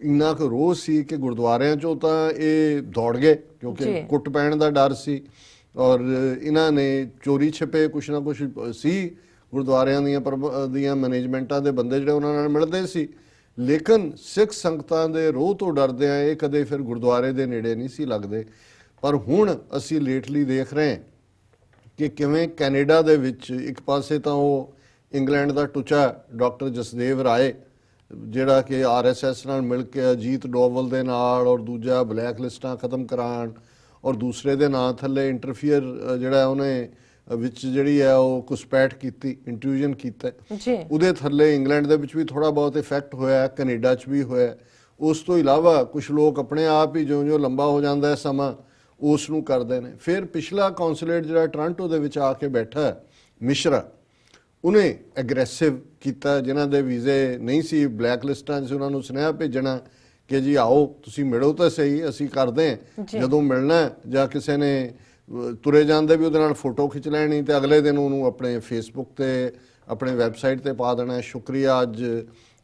ਇੰਨਾ ਕੁ ਰੋਹ ਸੀ ਕਿ ਗੁਰਦੁਆਰਿਆਂ ਚੋਂ ਤਾਂ ਇਹ ਦੌੜ ਗਏ ਕਿਉਂਕਿ। ਕੁੱਟ ਪੈਣ ਦਾ ਡਰ ਸੀ। ਔਰ ਇਹਨਾਂ ਨੇ ਚੋਰੀ ਛਿਪੇ ਕੁਛ ਨਾ ਕੁਛ ਸੀ। ਗੁਰਦੁਆਰਿਆਂ ਦੀਆਂ ਦੀਆਂ ਮੈਨੇਜਮੈਂਟਾਂ ਦੇ ਬੰਦੇ ਜਿਹੜੇ ਉਹਨਾਂ ਨਾਲ ਮਿਲਦੇ ਸੀ। ਲੇਕਿਨ ਸਿੱਖ ਸੰਗਤਾਂ ਦੇ ਰੋਹ ਤੋਂ ਡਰਦੇ ਆ ਇਹ ਕਦੇ ਫਿਰ ਗੁਰਦੁਆਰੇ ਦੇ ਨੇੜੇ ਨਹੀਂ ਸੀ ਲੱਗਦੇ। ਪਰ ਹੁਣ ਅਸੀਂ ਲੇਟਲੀ ਦੇਖ ਰਹੇ ਹਾਂ ਕਿ ਕਿਵੇਂ ਕੈਨੇਡਾ ਦੇ ਵਿੱਚ ਇੱਕ ਪਾਸੇ ਤਾਂ ਉਹ ਇੰਗਲੈਂਡ ਦਾ ਟੁਚਾ ਡਾਕਟਰ ਜਸਦੇਵ ਰਾਏ ਜਿਹੜਾ ਕਿ ਆਰਐਸਐਸ ਨਾਲ ਮਿਲ ਕੇ ਅਜੀਤ ਡੋਵਲ ਦੇ ਨਾਲ ਔਰ ਦੂਜਾ ਬਲੈਕ ਲਿਸਟਾਂ ਖਤਮ ਕਰਾਉਣ ਔਰ ਦੂਸਰੇ ਦੇ ਨਾਂ ਥੱਲੇ ਇੰਟਰਫੀਅਰ ਜਿਹੜਾ ਉਹਨੇ ਵਿੱਚ ਜਿਹੜੀ ਹੈ ਉਹ ਕੁਸਪੈਟ ਕੀਤੀ ਇੰਟਰੂਜਨ ਕੀਤਾ। ਜੀ। ਉਹਦੇ ਥੱਲੇ ਇੰਗਲੈਂਡ ਦੇ ਵਿੱਚ ਵੀ ਥੋੜਾ ਬਹੁਤ ਇਫੈਕਟ ਹੋਇਆ ਕੈਨੇਡਾ 'ਚ ਵੀ ਹੋਇਆ। ਉਸ ਤੋਂ ਇਲਾਵਾ ਕੁਝ ਲੋਕ ਆਪਣੇ ਆਪ ਹੀ ਜਿਉਂ-ਜਿਉਂ ਲੰਬਾ ਹੋ ਜਾਂਦਾ ਹੈ ਸਮਾਂ ਉਸ ਨੂੰ ਕਰਦੇ ਨੇ। ਫਿਰ ਪਿਛਲਾ ਕੌਂਸੂਲੇਟ ਜਿਹੜਾ ਟੋਰਾਂਟੋ ਦੇ ਵਿੱਚ ਆ ਕੇ ਬੈਠਾ ਮਿਸ਼ਰਾ। ਉਹਨੇ ਐਗਰੈਸਿਵ ਕੀਤਾ ਜਿਨ੍ਹਾਂ ਦੇ ਵੀਜ਼ੇ ਨਹੀਂ ਸੀ ਬਲੈਕ ਲਿਸਟਾਂ 'ਚ ਉਹਨਾਂ ਨੂੰ ਸੁਨੇਹਾ ਭੇਜਣਾ ਕਿ ਜੀ ਆਓ ਤੁਸੀਂ ਮਿਲੋ ਤਾਂ ਸਹੀ ਅਸੀਂ ਕਰਦੇ ਹਾਂ। ਜਦੋਂ ਮਿਲਣਾ ਜਾਂ ਕਿਸੇ ਨੇ ਤੁਰੇ ਜਾਂਦੇ ਵੀ ਉਹਦੇ ਨਾਲ ਫੋਟੋ ਖਿੱਚ ਲੈਣੀ ਤੇ ਅਗਲੇ ਦਿਨ ਉਹਨੂੰ ਆਪਣੇ ਫੇਸਬੁੱਕ ਤੇ ਆਪਣੇ ਵੈਬਸਾਈਟ ਤੇ ਪਾ ਦੇਣਾ। ਸ਼ੁਕਰੀਆ ਅੱਜ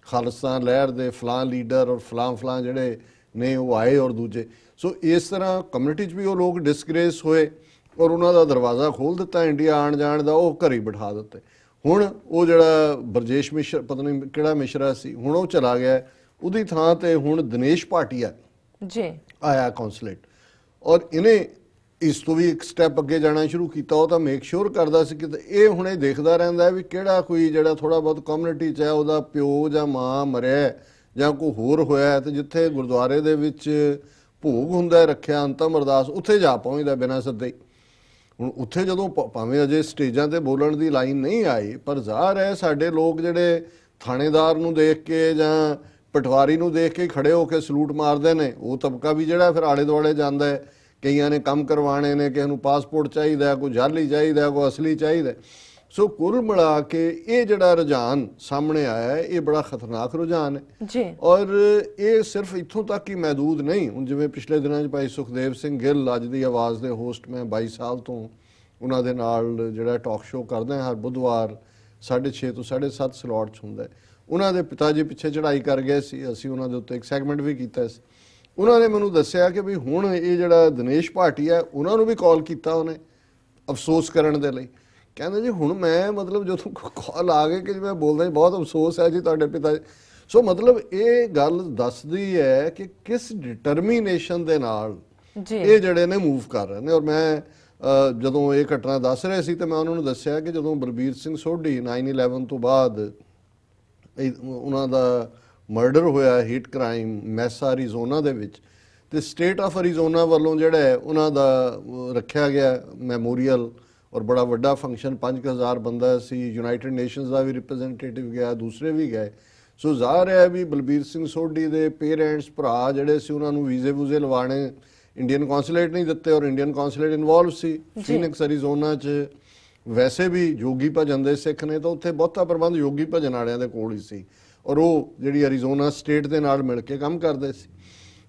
ਖਾਲਿਸਤਾਨ ਲਹਿਰ ਦੇ ਫਲਾਂ ਲੀਡਰ ਔਰ ਫਲਾਂ ਫਲਾਂ ਜਿਹੜੇ ਨੇ ਉਹ ਆਏ ਔਰ ਦੂਜੇ ਸੋ ਇਸ ਤਰ੍ਹਾਂ ਕਮਿਊਨਿਟੀ 'ਚ ਵੀ ਉਹ ਲੋਕ ਡਿਸਗ੍ਰੇਸ ਹੋਏ ਔਰ ਉਹਨਾਂ ਦਾ ਦਰਵਾਜ਼ਾ ਖੋਲ ਦਿੱਤਾ ਇੰਡੀਆ ਆਣ ਜਾਣ ਦਾ ਉਹ ਘਰੀ ਬਿਠਾ ਦਿੱਤੇ ਹੁਣ ਉਹ ਜਿਹੜਾ ਬਰਜੇਸ਼ ਮਿਸ਼ਰ ਪਤਾ ਨਹੀਂ ਕਿਹੜਾ ਮਿਸ਼ਰਾ ਸੀ ਹੁਣ ਉਹ ਚਲਾ ਗਿਆ। ਉਹਦੀ ਥਾਂ ਤੇ ਹੁਣ ਦਿਨੇਸ਼ ਭਾਟੀਆ ਜੀ। ਆਇਆ ਕੌਂਸੂਲੇਟ। ਔਰ ਇਹਨੇ ਇਸ ਤੋਂ ਵੀ ਇੱਕ ਸਟੈਪ ਅੱਗੇ ਜਾਣਾ ਸ਼ੁਰੂ ਕੀਤਾ। ਉਹ ਤਾਂ ਮੇਕ ਸ਼ੋਰ ਕਰਦਾ ਸੀ ਕਿ ਇਹ ਹੁਣੇ ਦੇਖਦਾ ਰਹਿੰਦਾ ਵੀ ਕਿਹੜਾ ਕੋਈ ਜਿਹੜਾ ਥੋੜਾ ਬਹੁਤ ਕਮਿਊਨਿਟੀ ਚ ਹੈ ਉਹਦਾ ਪਿਓ ਜਾਂ ਮਾਂ ਮਰਿਆ ਜਾਂ ਕੋਈ ਹੋਰ ਹੋਇਆ ਹੈ ਤੇ ਜਿੱਥੇ ਗੁਰਦੁਆਰੇ ਦੇ ਵਿੱਚ ਭੋਗ ਹੁੰਦਾ ਰੱਖਿਆ ਅੰਤਮ ਅਰਦਾਸ ਉੱਥੇ ਜਾ ਪਹੁੰਚਦਾ ਬਿਨਾਂ ਸੱਦੇ ਹੁਣ ਉੱਥੇ ਜਦੋਂ ਭ- ਭਾਵੇਂ ਅਜੇ ਸਟੇਜਾਂ ਤੇ ਬੋਲਣ ਦੀ ਲਾਈਨ ਨਹੀਂ ਆਈ, ਪਰ ਜ਼ਾਹਰ ਹੈ ਸਾਡੇ ਲੋਕ ਜਿਹੜੇ ਥਾਣੇਦਾਰ ਨੂੰ ਦੇਖ ਕੇ ਜਾਂ ਪਟਵਾਰੀ ਨੂੰ ਦੇਖ ਕੇ ਹੀ ਖੜੇ ਹੋ ਕੇ ਸਲੂਟ ਮਾਰਦੇ ਨੇ, ਉਹ ਤਬਕਾ ਵੀ ਜਿਹੜਾ ਫਿਰ ਆਲੇ ਦੁਆਲੇ ਜਾਂਦਾ ਹੈ। ਕਈਆਂ ਨੇ ਕੰਮ ਕਰਵਾਣੇ ਨੇ, ਕਿਸੇ ਨੂੰ ਪਾਸਪੋਰਟ ਚਾਹੀਦਾ, ਕੋਈ ਜਾਲੀ ਚਾਹੀਦਾ, ਕੋਈ ਅਸਲੀ ਚਾਹੀਦਾ ਸੋ ਕੁੱਲ ਮਿਲਾ ਕੇ ਇਹ ਜਿਹੜਾ ਰੁਝਾਨ ਸਾਹਮਣੇ ਆਇਆ ਹੈ ਇਹ ਬੜਾ ਖਤਰਨਾਕ ਰੁਝਾਨ ਹੈ। ਜੀ। ਔਰ ਇਹ ਸਿਰਫ ਇੱਥੋਂ ਤੱਕ ਹੀ ਮਹਦੂਦ ਨਹੀਂ ਹੁਣ ਜਿਵੇਂ ਪਿਛਲੇ ਦਿਨਾਂ 'ਚ ਭਾਈ ਸੁਖਦੇਵ ਸਿੰਘ ਗਿੱਲ ਅੱਜ ਦੀ ਆਵਾਜ਼ ਦੇ ਹੋਸਟ ਮੈਂ 22 ਸਾਲ ਤੋਂ ਉਹਨਾਂ ਦੇ ਨਾਲ ਜਿਹੜਾ ਟਾਕ ਸ਼ੋਅ ਕਰਦਾ ਹਾਂ ਹਰ ਬੁੱਧਵਾਰ 6:30 ਤੋਂ 7:30 ਸਲੋਟ 'ਚ ਹੁੰਦਾ ਹੈ। ਉਹਨਾਂ ਦੇ ਪਿਤਾ ਜੀ ਪਿੱਛੇ ਚੜ੍ਹਾਈ ਕਰ ਗਏ ਸੀ ਅਸੀਂ ਉਹਨਾਂ ਦੇ ਉੱਤੇ ਇੱਕ ਸੈਗਮੈਂਟ ਵੀ ਕੀਤਾ ਸੀ। ਉਹਨਾਂ ਨੇ ਮੈਨੂੰ ਦੱਸਿਆ ਕਿ ਵੀ ਹੁਣ ਇਹ ਜਿਹੜਾ ਦਿਨੇਸ਼ ਭਾਟੀ ਹੈ ਉਹਨਾਂ ਨੂੰ ਵੀ ਕਾਲ ਕੀਤਾ ਉਹਨੇ ਅਫਸੋਸ ਕਰਨ ਦੇ ਲਈ। ਕਹਿੰਦੇ ਜੀ ਹੁਣ ਮੈਂ ਮਤਲਬ ਜਦੋਂ ਕਾਲ ਆ ਗਈ ਕਿ ਮੈਂ ਬੋਲਦਾ ਜੀ ਬਹੁਤ ਅਫਸੋਸ ਹੈ ਜੀ ਤੁਹਾਡੇ ਪਿਤਾ ਜੀ। ਸੋ ਮਤਲਬ ਇਹ ਗੱਲ ਦੱਸਦੀ ਹੈ ਕਿ ਕਿਸ ਡਿਟਰਮੀਨੇਸ਼ਨ ਦੇ ਨਾਲ ਜੀ। ਇਹ ਜਿਹੜੇ ਨੇ ਮੂਵ ਕਰ ਰਹੇ ਨੇ। ਔਰ ਮੈਂ ਜਦੋਂ ਇਹ ਘਟਨਾ ਦੱਸ ਰਹੇ ਸੀ ਤੇ ਮੈਂ ਉਹਨਾਂ ਨੂੰ ਦੱਸਿਆ ਕਿ ਜਦੋਂ ਬਲਬੀਰ ਸਿੰਘ ਸੋਢੀ 9/11 ਤੋਂ ਬਾਅਦ ਉਹਨਾਂ ਦਾ ਮਰਡਰ ਹੋਇਆ ਹੀਟ ਕ੍ਰਾਈਮ ਮੈਸਾ ਅਰੀਜ਼ੋਨਾ ਦੇ ਵਿੱਚ ਤੇ ਸਟੇਟ ਆਫ ਅਰੀਜ਼ੋਨਾ ਵੱਲੋਂ ਜਿਹੜਾ ਹੈ ਉਹਨਾਂ ਦਾ ਰੱਖਿਆ ਗਿਆ ਮੈਮੋਰੀਅਲ ਔਰ ਬੜਾ ਵੱਡਾ ਫੰਕਸ਼ਨ 5000 ਬੰਦਾ ਸੀ ਯੂਨਾਈਟਿਡ ਨੇਸ਼ਨਸ ਦਾ ਵੀ ਰਿਪਰੈਜ਼ੈਂਟੇਟਿਵ ਗਿਆ ਦੂਸਰੇ ਵੀ ਗਏ। ਸੋ ਜ਼ਾਹਰ ਹੈ ਵੀ ਬਲਬੀਰ ਸਿੰਘ ਸੋਢੀ ਦੇ ਪੇਰੈਂਟਸ ਭਰਾ ਜਿਹੜੇ ਸੀ ਉਹਨਾਂ ਨੂੰ ਵੀਜ਼ੇ ਵੂਜ਼ੇ ਲਵਾਣੇ ਇੰਡੀਅਨ ਕੌਂਸੂਲੇਟ ਨਹੀਂ ਦਿੱਤੇ ਔਰ ਇੰਡੀਅਨ ਕੌਂਸੂਲੇਟ ਇਨਵੋਲਵ ਸੀ। ਫੀਨਿਕਸ ਅਰੀਜ਼ੋਨਾ 'ਚ ਵੈਸੇ ਵੀ ਯੋਗੀ ਭਜਨ ਦੇ ਸਿੱਖ ਨੇ ਤਾਂ ਉੱਥੇ ਬਹੁਤਾ ਪ੍ਰਬੰਧ ਯੋਗੀ ਭਜਨ ਵਾਲਿਆਂ ਦੇ ਕੋਲ ਹੀ ਸੀ। ਔਰ ਉਹ ਜਿਹੜੀ ਅਰੀਜ਼ੋਨਾ ਸਟੇਟ ਦੇ ਨਾਲ ਮਿਲ ਕੇ ਕੰਮ ਕਰਦੇ ਸੀ।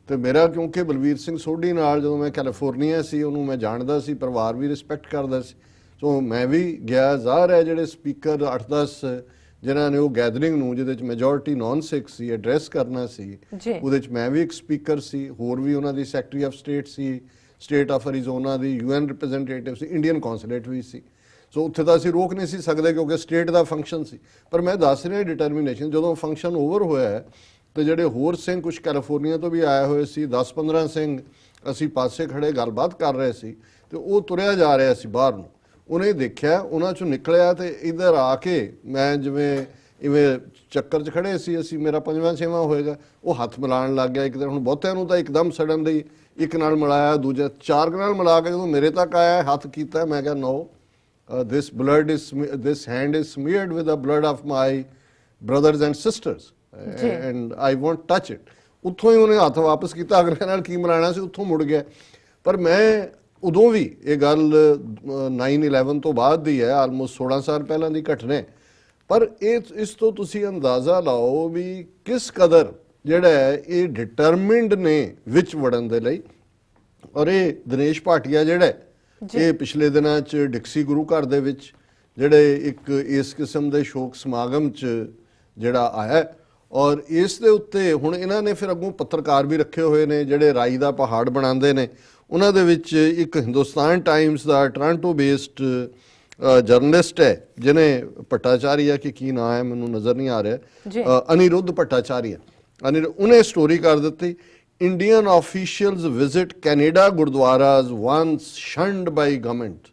ਤੇ ਮੇਰਾ ਕਿਉਂਕਿ ਬਲਵੀਰ ਸਿੰਘ ਸੋਢੀ ਨਾਲ ਜਦੋਂ ਮੈਂ ਕੈਲੀਫੋਰਨੀਆ ਸੀ ਉਹਨੂੰ ਮੈਂ ਜਾਣਦਾ ਸੀ ਪਰਿਵਾਰ ਵੀ ਰਿਸਪੈਕਟ ਕਰਦਾ ਸੀ। ਸੋ ਮੈਂ ਵੀ ਗਿਆ ਜ਼ਾਹਰ ਹੈ ਜਿਹੜੇ ਸਪੀਕਰ 8-10 ਜਿਨ੍ਹਾਂ ਨੇ ਉਹ ਗੈਦਰਿੰਗ ਨੂੰ ਜਿਹਦੇ ਵਿੱਚ ਮੈਜੋਰਿਟੀ ਨਾਨ ਸਿੱਖ ਸੀ ਐਡਰੈਸ ਕਰਨਾ ਸੀ ਉਹਦੇ ਵਿੱਚ ਮੈਂ ਵੀ ਇੱਕ ਸਪੀਕਰ ਸੀ ਹੋਰ ਵੀ ਉਹਨਾਂ ਦੀ ਸੈਕਟਰੀ ਆਫ ਸਟੇਟ ਸੀ ਸਟੇਟ ਆਫ ਅਰੀਜ਼ੋਨਾ ਦੀ ਯੂਐਨ ਰਿਪਰੈਜ਼ੈਂਟੇਟਿਵ ਸੀ ਇੰਡੀਅਨ ਕੌਂਸੂਲੇਟ ਵੀ ਸੀ। ਸੋ ਉੱਥੇ ਤਾਂ ਅਸੀਂ ਰੋਕ ਨਹੀਂ ਸੀ ਸਕਦੇ ਕਿਉਂਕਿ ਸਟੇਟ ਦਾ ਫੰਕਸ਼ਨ ਸੀ। ਪਰ ਮੈਂ ਦੱਸ ਰਿਹਾ ਡਿਟਰਮੀਨੇਸ਼ਨ ਜਦੋਂ ਫੰਕਸ਼ਨ ਓਵਰ ਹੋਇਆ ਹੈ, ਤੇ ਜਿਹੜੇ ਹੋਰ ਸਿੰਘ ਕੁਝ ਕੈਲੀਫੋਰਨੀਆ ਤੋਂ ਵੀ ਆਏ ਹੋਏ ਸੀ 10-15 ਸਿੰਘ ਅਸੀਂ ਪਾਸੇ ਖੜੇ ਗੱਲਬਾਤ ਕਰ ਰਹੇ ਸੀ ਤੇ ਉਹ ਤੁਰਿਆ ਜਾ ਰਿਹਾ ਸੀ ਬਾਹਰ ਨੂੰ। ਉਹਨੇ ਦੇਖਿਆ ਉਹਨਾਂ ਚੋਂ ਨਿਕਲਿਆ ਤੇ ਇਧਰ ਆ ਕੇ ਮੈਂ ਜਿਵੇਂ ਇਵੇਂ ਚੱਕਰ 'ਚ ਖੜੇ ਸੀ ਅਸੀਂ ਮੇਰਾ ਪੰਜਵਾਂ ਛੇਵਾਂ ਹੋਏਗਾ ਉਹ ਹੱਥ ਮਿਲਾਉਣ ਲੱਗ ਗਿਆ ਇੱਕ ਦਿਨ ਹੁਣ ਬਹੁਤਿਆਂ ਨੂੰ ਤਾਂ ਇੱਕਦਮ ਸਡਨ ਲਈ ਇੱਕ ਨਾਲ ਮਿਲਾਇਆ ਦੂਜਾ ਚਾਰ ਨਾਲ ਮਿਲਾ ਕੇ ਜਦੋਂ ਮੇਰੇ ਤੱਕ ਆਇਆ ਹੱਥ ਕੀਤਾ ਮੈਂ ਕਿਹਾ ਨੋ this blood is this hand is smeared with the blood of my brothers and sisters ਜੀ। and I won't touch it. ਉੱਥੋਂ ਹੀ ਉਹਨੇ ਹੱਥ ਵਾਪਸ ਕੀਤਾ। ਅਗਲੇ ਨਾਲ ਕੀ ਮਿਲਾਣਾ ਸੀ? ਉੱਥੋਂ ਮੁੜ ਗਿਆ। ਪਰ ਮੈਂ ਉਦੋਂ ਵੀ ਇਹ ਗੱਲ ਅਹ, 9/11 ਤੋਂ ਬਾਅਦ ਦੀ ਹੈ ਆਲਮੋਸਟ 16 ਸਾਲ ਪਹਿਲਾਂ ਦੀ ਘਟਨਾ ਹੈ। ਪਰ ਇਹ ਇਸ ਤੋਂ ਤੁਸੀਂ ਅੰਦਾਜ਼ਾ ਲਾਓ ਵੀ ਕਿਸ ਕਦਰ ਜਿਹੜਾ ਹੈ ਇਹ ਡਿਟਰਮਿੰਡ ਨੇ ਵਿੱਚ ਵੜਨ ਦੇ ਲਈ। ਔਰ ਇਹ ਦਿਨੇਸ਼ ਭਾਟੀਆ ਜਿਹੜਾ ਇਹ ਪਿਛਲੇ ਦਿਨਾਂ 'ਚ ਡਿਕਸੀ ਗੁਰੂ ਘਰ ਦੇ ਵਿੱਚ ਜਿਹੜੇ ਇੱਕ ਇਸ ਕਿਸਮ ਦੇ ਸ਼ੋਕ ਸਮਾਗਮ 'ਚ ਜਿਹੜਾ ਆਇਆ ਔਰ ਇਸ ਦੇ ਉੱਤੇ ਹੁਣ ਇਹਨਾਂ ਨੇ ਫਿਰ ਅੱਗੋਂ ਪੱਤਰਕਾਰ ਵੀ ਰੱਖੇ ਹੋਏ ਨੇ ਜਿਹੜੇ ਰਾਈ ਦਾ ਪਹਾੜ ਬਣਾਉਂਦੇ ਨੇ। ਉਹਨਾਂ ਦੇ ਵਿੱਚ ਇੱਕ ਹਿੰਦੁਸਤਾਨ ਟਾਈਮਸ ਦਾ ਟੋਰਾਂਟੋ ਬੇਸਡ ਜਰਨਲਿਸਟ ਹੈ ਜਿਹਨੇ ਭੱਟਾਚਾਰੀਆ ਕੀ ਕੀ ਨਾਂ ਹੈ ਮੈਨੂੰ ਨਜ਼ਰ ਨਹੀਂ ਆ ਰਿਹਾ। ਅਨਿਰੁੱਧ ਭੱਟਾਚਾਰੀਆ ਅਨਿਰ ਉਹਨੇ ਸਟੋਰੀ ਕਰ ਦਿੱਤੀ Indian officials visit Canada gurdwaras once shunned by government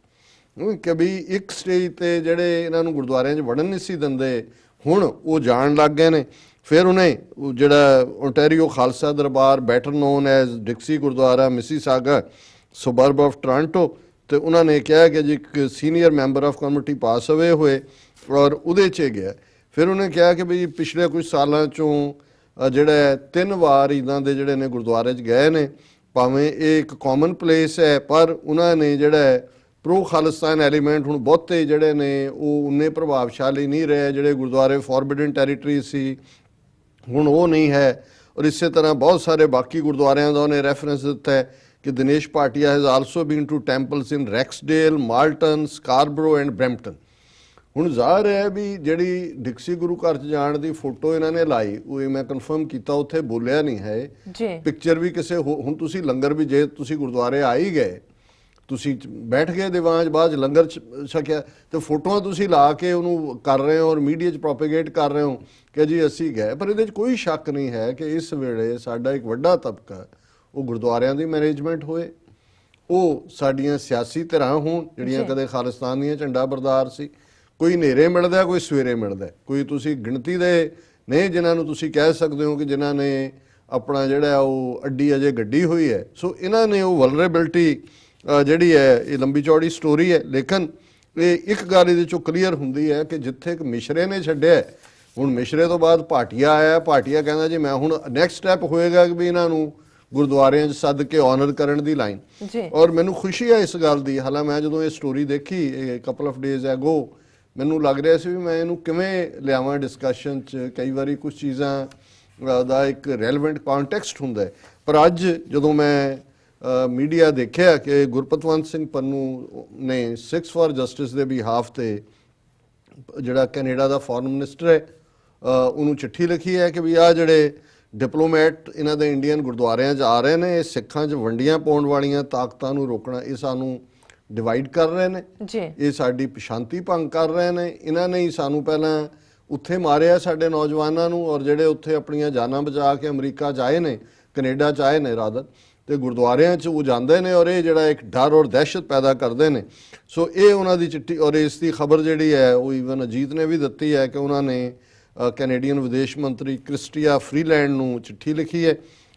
ਕਿ ਵੀ ਇੱਕ ਸਟੇਜ ਤੇ ਜਿਹੜੇ ਇਹਨਾਂ ਨੂੰ ਗੁਰਦੁਆਰਿਆਂ 'ਚ ਵੜਨ ਨਹੀਂ ਸੀ ਦਿੰਦੇ ਹੁਣ ਉਹ ਜਾਣ ਲੱਗ ਗਏ ਨੇ। ਫਿਰ ਉਹਨੇ ਜਿਹੜਾ Ontario Khalsa Darbar better known as Dixie Gurdwara Mississauga suburb of Toronto ਤੇ ਉਹਨਾਂ ਨੇ ਕਿਹਾ ਕਿ ਜੀ ਇੱਕ senior member of committee pass away ਹੋਏ, ਔਰ ਉਹਦੇ 'ਚ ਗਿਆ। ਫਿਰ ਉਹਨੇ ਕਿਹਾ ਕਿ ਵੀ ਪਿਛਲੇ ਕੁਝ ਸਾਲਾਂ ਚੋਂ ਜਿਹੜਾ ਤਿੰਨ ਵਾਰ ਇਦਾਂ ਦੇ ਜਿਹੜੇ ਨੇ ਗੁਰਦੁਆਰੇ 'ਚ ਗਏ ਨੇ, ਭਾਵੇਂ ਇਹ ਇੱਕ ਕਾਮਨ ਪਲੇਸ ਹੈ, ਪਰ ਉਹਨਾਂ ਨੇ ਜਿਹੜਾ ਪ੍ਰੋ ਖਾਲਿਸਤਾਨ ਐਲੀਮੈਂਟ ਹੁਣ ਬਹੁਤੇ ਜਿਹੜੇ ਨੇ, ਉਹ ਉਨੇ ਪ੍ਰਭਾਵਸ਼ਾਲੀ ਨਹੀਂ ਰਹੇ, ਜਿਹੜੇ ਗੁਰਦੁਆਰੇ ਫੋਰਬਿਡਨ ਟੈਰੀਟਰੀ ਸੀ ਹੁਣ ਉਹ ਨਹੀਂ ਹੈ। ਔਰ ਇਸੇ ਤਰ੍ਹਾਂ ਬਹੁਤ ਸਾਰੇ ਬਾਕੀ ਗੁਰਦੁਆਰਿਆਂ ਦਾ ਉਹਨੇ ਰੈਫਰੈਂਸ ਦਿੱਤਾ ਹੈ ਕਿ Dinesh Patia has also been to temples in Rexdale Malton Scarborough and Brampton ਹੁਣ ਜ਼ਾਹਰ ਹੈ ਵੀ ਜਿਹੜੀ ਡਿਕਸੀ ਗੁਰੂ ਘਰ ਚ ਜਾਣ ਦੀ ਫੋਟੋ ਇਹਨਾਂ ਨੇ ਲਾਈ ਉਹ ਮੈਂ ਕਨਫਰਮ ਕੀਤਾ ਉੱਥੇ ਬੋਲਿਆ ਨਹੀਂ ਹੈ। ਜੀ। ਪਿਕਚਰ ਵੀ ਕਿਸੇ ਹੁਣ ਤੁਸੀਂ ਲੰਗਰ ਵੀ ਜੇ ਤੁਸੀਂ ਗੁਰਦੁਆਰੇ ਆ ਹੀ ਗਏ ਤੁਸੀਂ ਬੈਠ ਗਏ ਦੀਵਾਨ 'ਚ ਬਾਅਦ 'ਚ ਲੰਗਰ ਛਕਿਆ ਤੇ ਫੋਟੋਆਂ ਤੁਸੀਂ ਲਾ ਕੇ ਉਹਨੂੰ ਕਰ ਰਹੇ ਹੋ ਔਰ ਮੀਡੀਆ 'ਚ ਪ੍ਰੋਪੇਗੇਟ ਕਰ ਰਹੇ ਹੋ ਕਿ ਜੀ ਅਸੀਂ ਗਏ। ਪਰ ਇਹਦੇ 'ਚ ਕੋਈ ਸ਼ੱਕ ਨਹੀਂ ਹੈ ਕਿ ਇਸ ਵੇਲੇ ਸਾਡਾ ਇੱਕ ਵੱਡਾ ਤਬਕਾ ਉਹ ਗੁਰਦੁਆਰਿਆਂ ਦੀ ਮੈਨੇਜਮੈਂਟ ਹੋਏ। ਉਹ ਸਾਡੀਆਂ ਸਿਆਸੀ ਧਿਰਾਂ ਹੋਣ ਜਿਹੜੀਆਂ। ਕਦੇ ਖਾਲਿਸਤਾਨ ਦੀਆਂ ਝੰਡਾ ਬਰਦਾਰ ਸੀ। ਕੋਈ ਹਨੇਰੇ ਮਿਲਦਾ ਕੋਈ ਸਵੇਰੇ ਮਿਲਦਾ। ਕੋਈ ਤੁਸੀਂ ਗਿਣਤੀ ਦੇ ਨੇ ਜਿਨ੍ਹਾਂ ਨੂੰ ਤੁਸੀਂ ਕਹਿ ਸਕਦੇ ਹੋ ਕਿ ਜਿਨ੍ਹਾਂ ਨੇ ਆਪਣਾ ਜਿਹੜਾ ਉਹ ਅੱਡੀ ਅਜੇ ਗੱਡੀ ਹੋਈ ਹੈ। ਸੋ ਇਹਨਾਂ ਨੇ ਉਹ ਵਲਨਰੇਬਿਲਟੀ ਜਿਹੜੀ ਹੈ ਇਹ ਲੰਬੀ ਚੌੜੀ ਸਟੋਰੀ ਹੈ ਲੇਕਿਨ ਇਹ ਇੱਕ ਗੱਲ ਇਹਦੇ ਚੋਂ ਕਲੀਅਰ ਹੁੰਦੀ ਹੈ ਕਿ ਜਿੱਥੇ ਇੱਕ ਮਿਸ਼ਰੇ ਨੇ ਛੱਡਿਆ ਹੁਣ ਮਿਸ਼ਰੇ ਤੋਂ ਬਾਅਦ ਭਾਟੀਆ ਆਇਆ ਭਾਟੀਆ ਕਹਿੰਦਾ ਜੀ ਮੈਂ ਹੁਣ ਨੈਕਸਟ ਸਟੈਪ ਹੋਏਗਾ ਕਿ ਵੀ ਇਹਨਾਂ ਨੂੰ ਗੁਰਦੁਆਰਿਆਂ 'ਚ ਸੱਦ ਕੇ ਆਨਰ ਕਰਨ ਦੀ ਲਾਈਨ ਔਰ ਮੈਨੂੰ ਖੁਸ਼ੀ ਹੈ ਇਸ ਗੱਲ ਦੀ। ਹਾਲਾਂ ਮੈਂ ਜਦੋਂ ਇਹ ਸਟੋਰੀ ਦੇਖੀ ਇਹ ਕਪਲ ਆਫ ਡੇਜ਼ ਐਗੋ ਮੈਨੂੰ ਲੱਗ ਰਿਹਾ ਸੀ ਵੀ ਮੈਂ ਇਹਨੂੰ ਕਿਵੇਂ ਲਿਆਵਾਂ ਡਿਸਕਸ਼ਨ 'ਚ। ਕਈ ਵਾਰੀ ਕੁਝ ਚੀਜ਼ਾਂ ਦਾ ਇੱਕ ਰੈਲੇਵੈਂਟ ਕੰਟੈਕਸਟ ਹੁੰਦਾ ਪਰ ਅੱਜ ਜਦੋਂ ਮੈਂ ਮੀਡੀਆ ਦੇਖਿਆ ਕਿ ਗੁਰਪਤਵੰਤ ਸਿੰਘ ਪੰਨੂ ਨੇ 6 ਫਾਰ ਜਸਟਿਸ ਦੇ ਬਿਹਾਫ ਤੇ ਜਿਹੜਾ ਕੈਨੇਡਾ ਦਾ ਫੋਰਨ ਮਿਨਿਸਟਰ ਹੈ ਉਹਨੂੰ ਚਿੱਠੀ ਲਿਖੀ ਹੈ ਕਿ ਵੀ ਆ ਜਿਹੜੇ ਡਿਪਲੋਮੈਟ ਇਹਨਾਂ ਦੇ ਇੰਡੀਅਨ ਗੁਰਦੁਆਰਿਆਂ 'ਚ ਆ ਰਹੇ ਨੇ ਇਹ ਸਿੱਖਾਂ 'ਚ ਵੰਡੀਆਂ ਪਾਉਣ ਵਾਲੀਆਂ ਤਾਕਤਾਂ ਨੂੰ ਰੋਕਣਾ ਇਹ ਸਾਨੂੰ ਡਿਵਾਈਡ ਕਰ ਰਹੇ ਨੇ। ਜੀ। ਇਹ ਸਾਡੀ ਸ਼ਾਂਤੀ ਭੰਗ ਕਰ ਰਹੇ ਨੇ। ਇਹਨਾਂ ਨੇ ਹੀ ਸਾਨੂੰ ਪਹਿਲਾਂ ਉੱਥੇ ਮਾਰਿਆ ਸਾਡੇ ਨੌਜਵਾਨਾਂ ਨੂੰ ਔਰ ਜਿਹੜੇ ਉੱਥੇ ਆਪਣੀਆਂ ਜਾਨਾਂ ਬਚਾ ਕੇ ਅਮਰੀਕਾ ਆਏ ਨੇ ਕੈਨੇਡਾ 'ਚ ਆਏ ਨੇ ਰਾਦਰ ਤੇ ਗੁਰਦੁਆਰਿਆਂ 'ਚ ਉਹ ਜਾਂਦੇ ਨੇ ਔਰ ਇਹ ਜਿਹੜਾ ਇੱਕ ਡਰ ਔਰ ਦਹਿਸ਼ਤ ਪੈਦਾ ਕਰਦੇ ਨੇ। ਸੋ ਇਹ ਉਹਨਾਂ ਦੀ ਚਿੱਠੀ ਔਰ ਇਸ ਦੀ ਖਬਰ ਜਿਹੜੀ ਹੈ, ਉਹ ਈਵਨ ਅਜੀਤ ਨੇ ਵੀ ਦਿੱਤੀ ਹੈ ਕਿ ਉਹਨਾਂ ਨੇ ਕੈਨੇਡੀਅਨ ਵਿਦੇਸ਼ ਮੰਤਰੀ ਕ੍ਰਿਸਟੀਆ ਫਰੀਲੈਂਡ ਨੂੰ ਚਿੱਠੀ ਲਿਖੀ ਹੈ।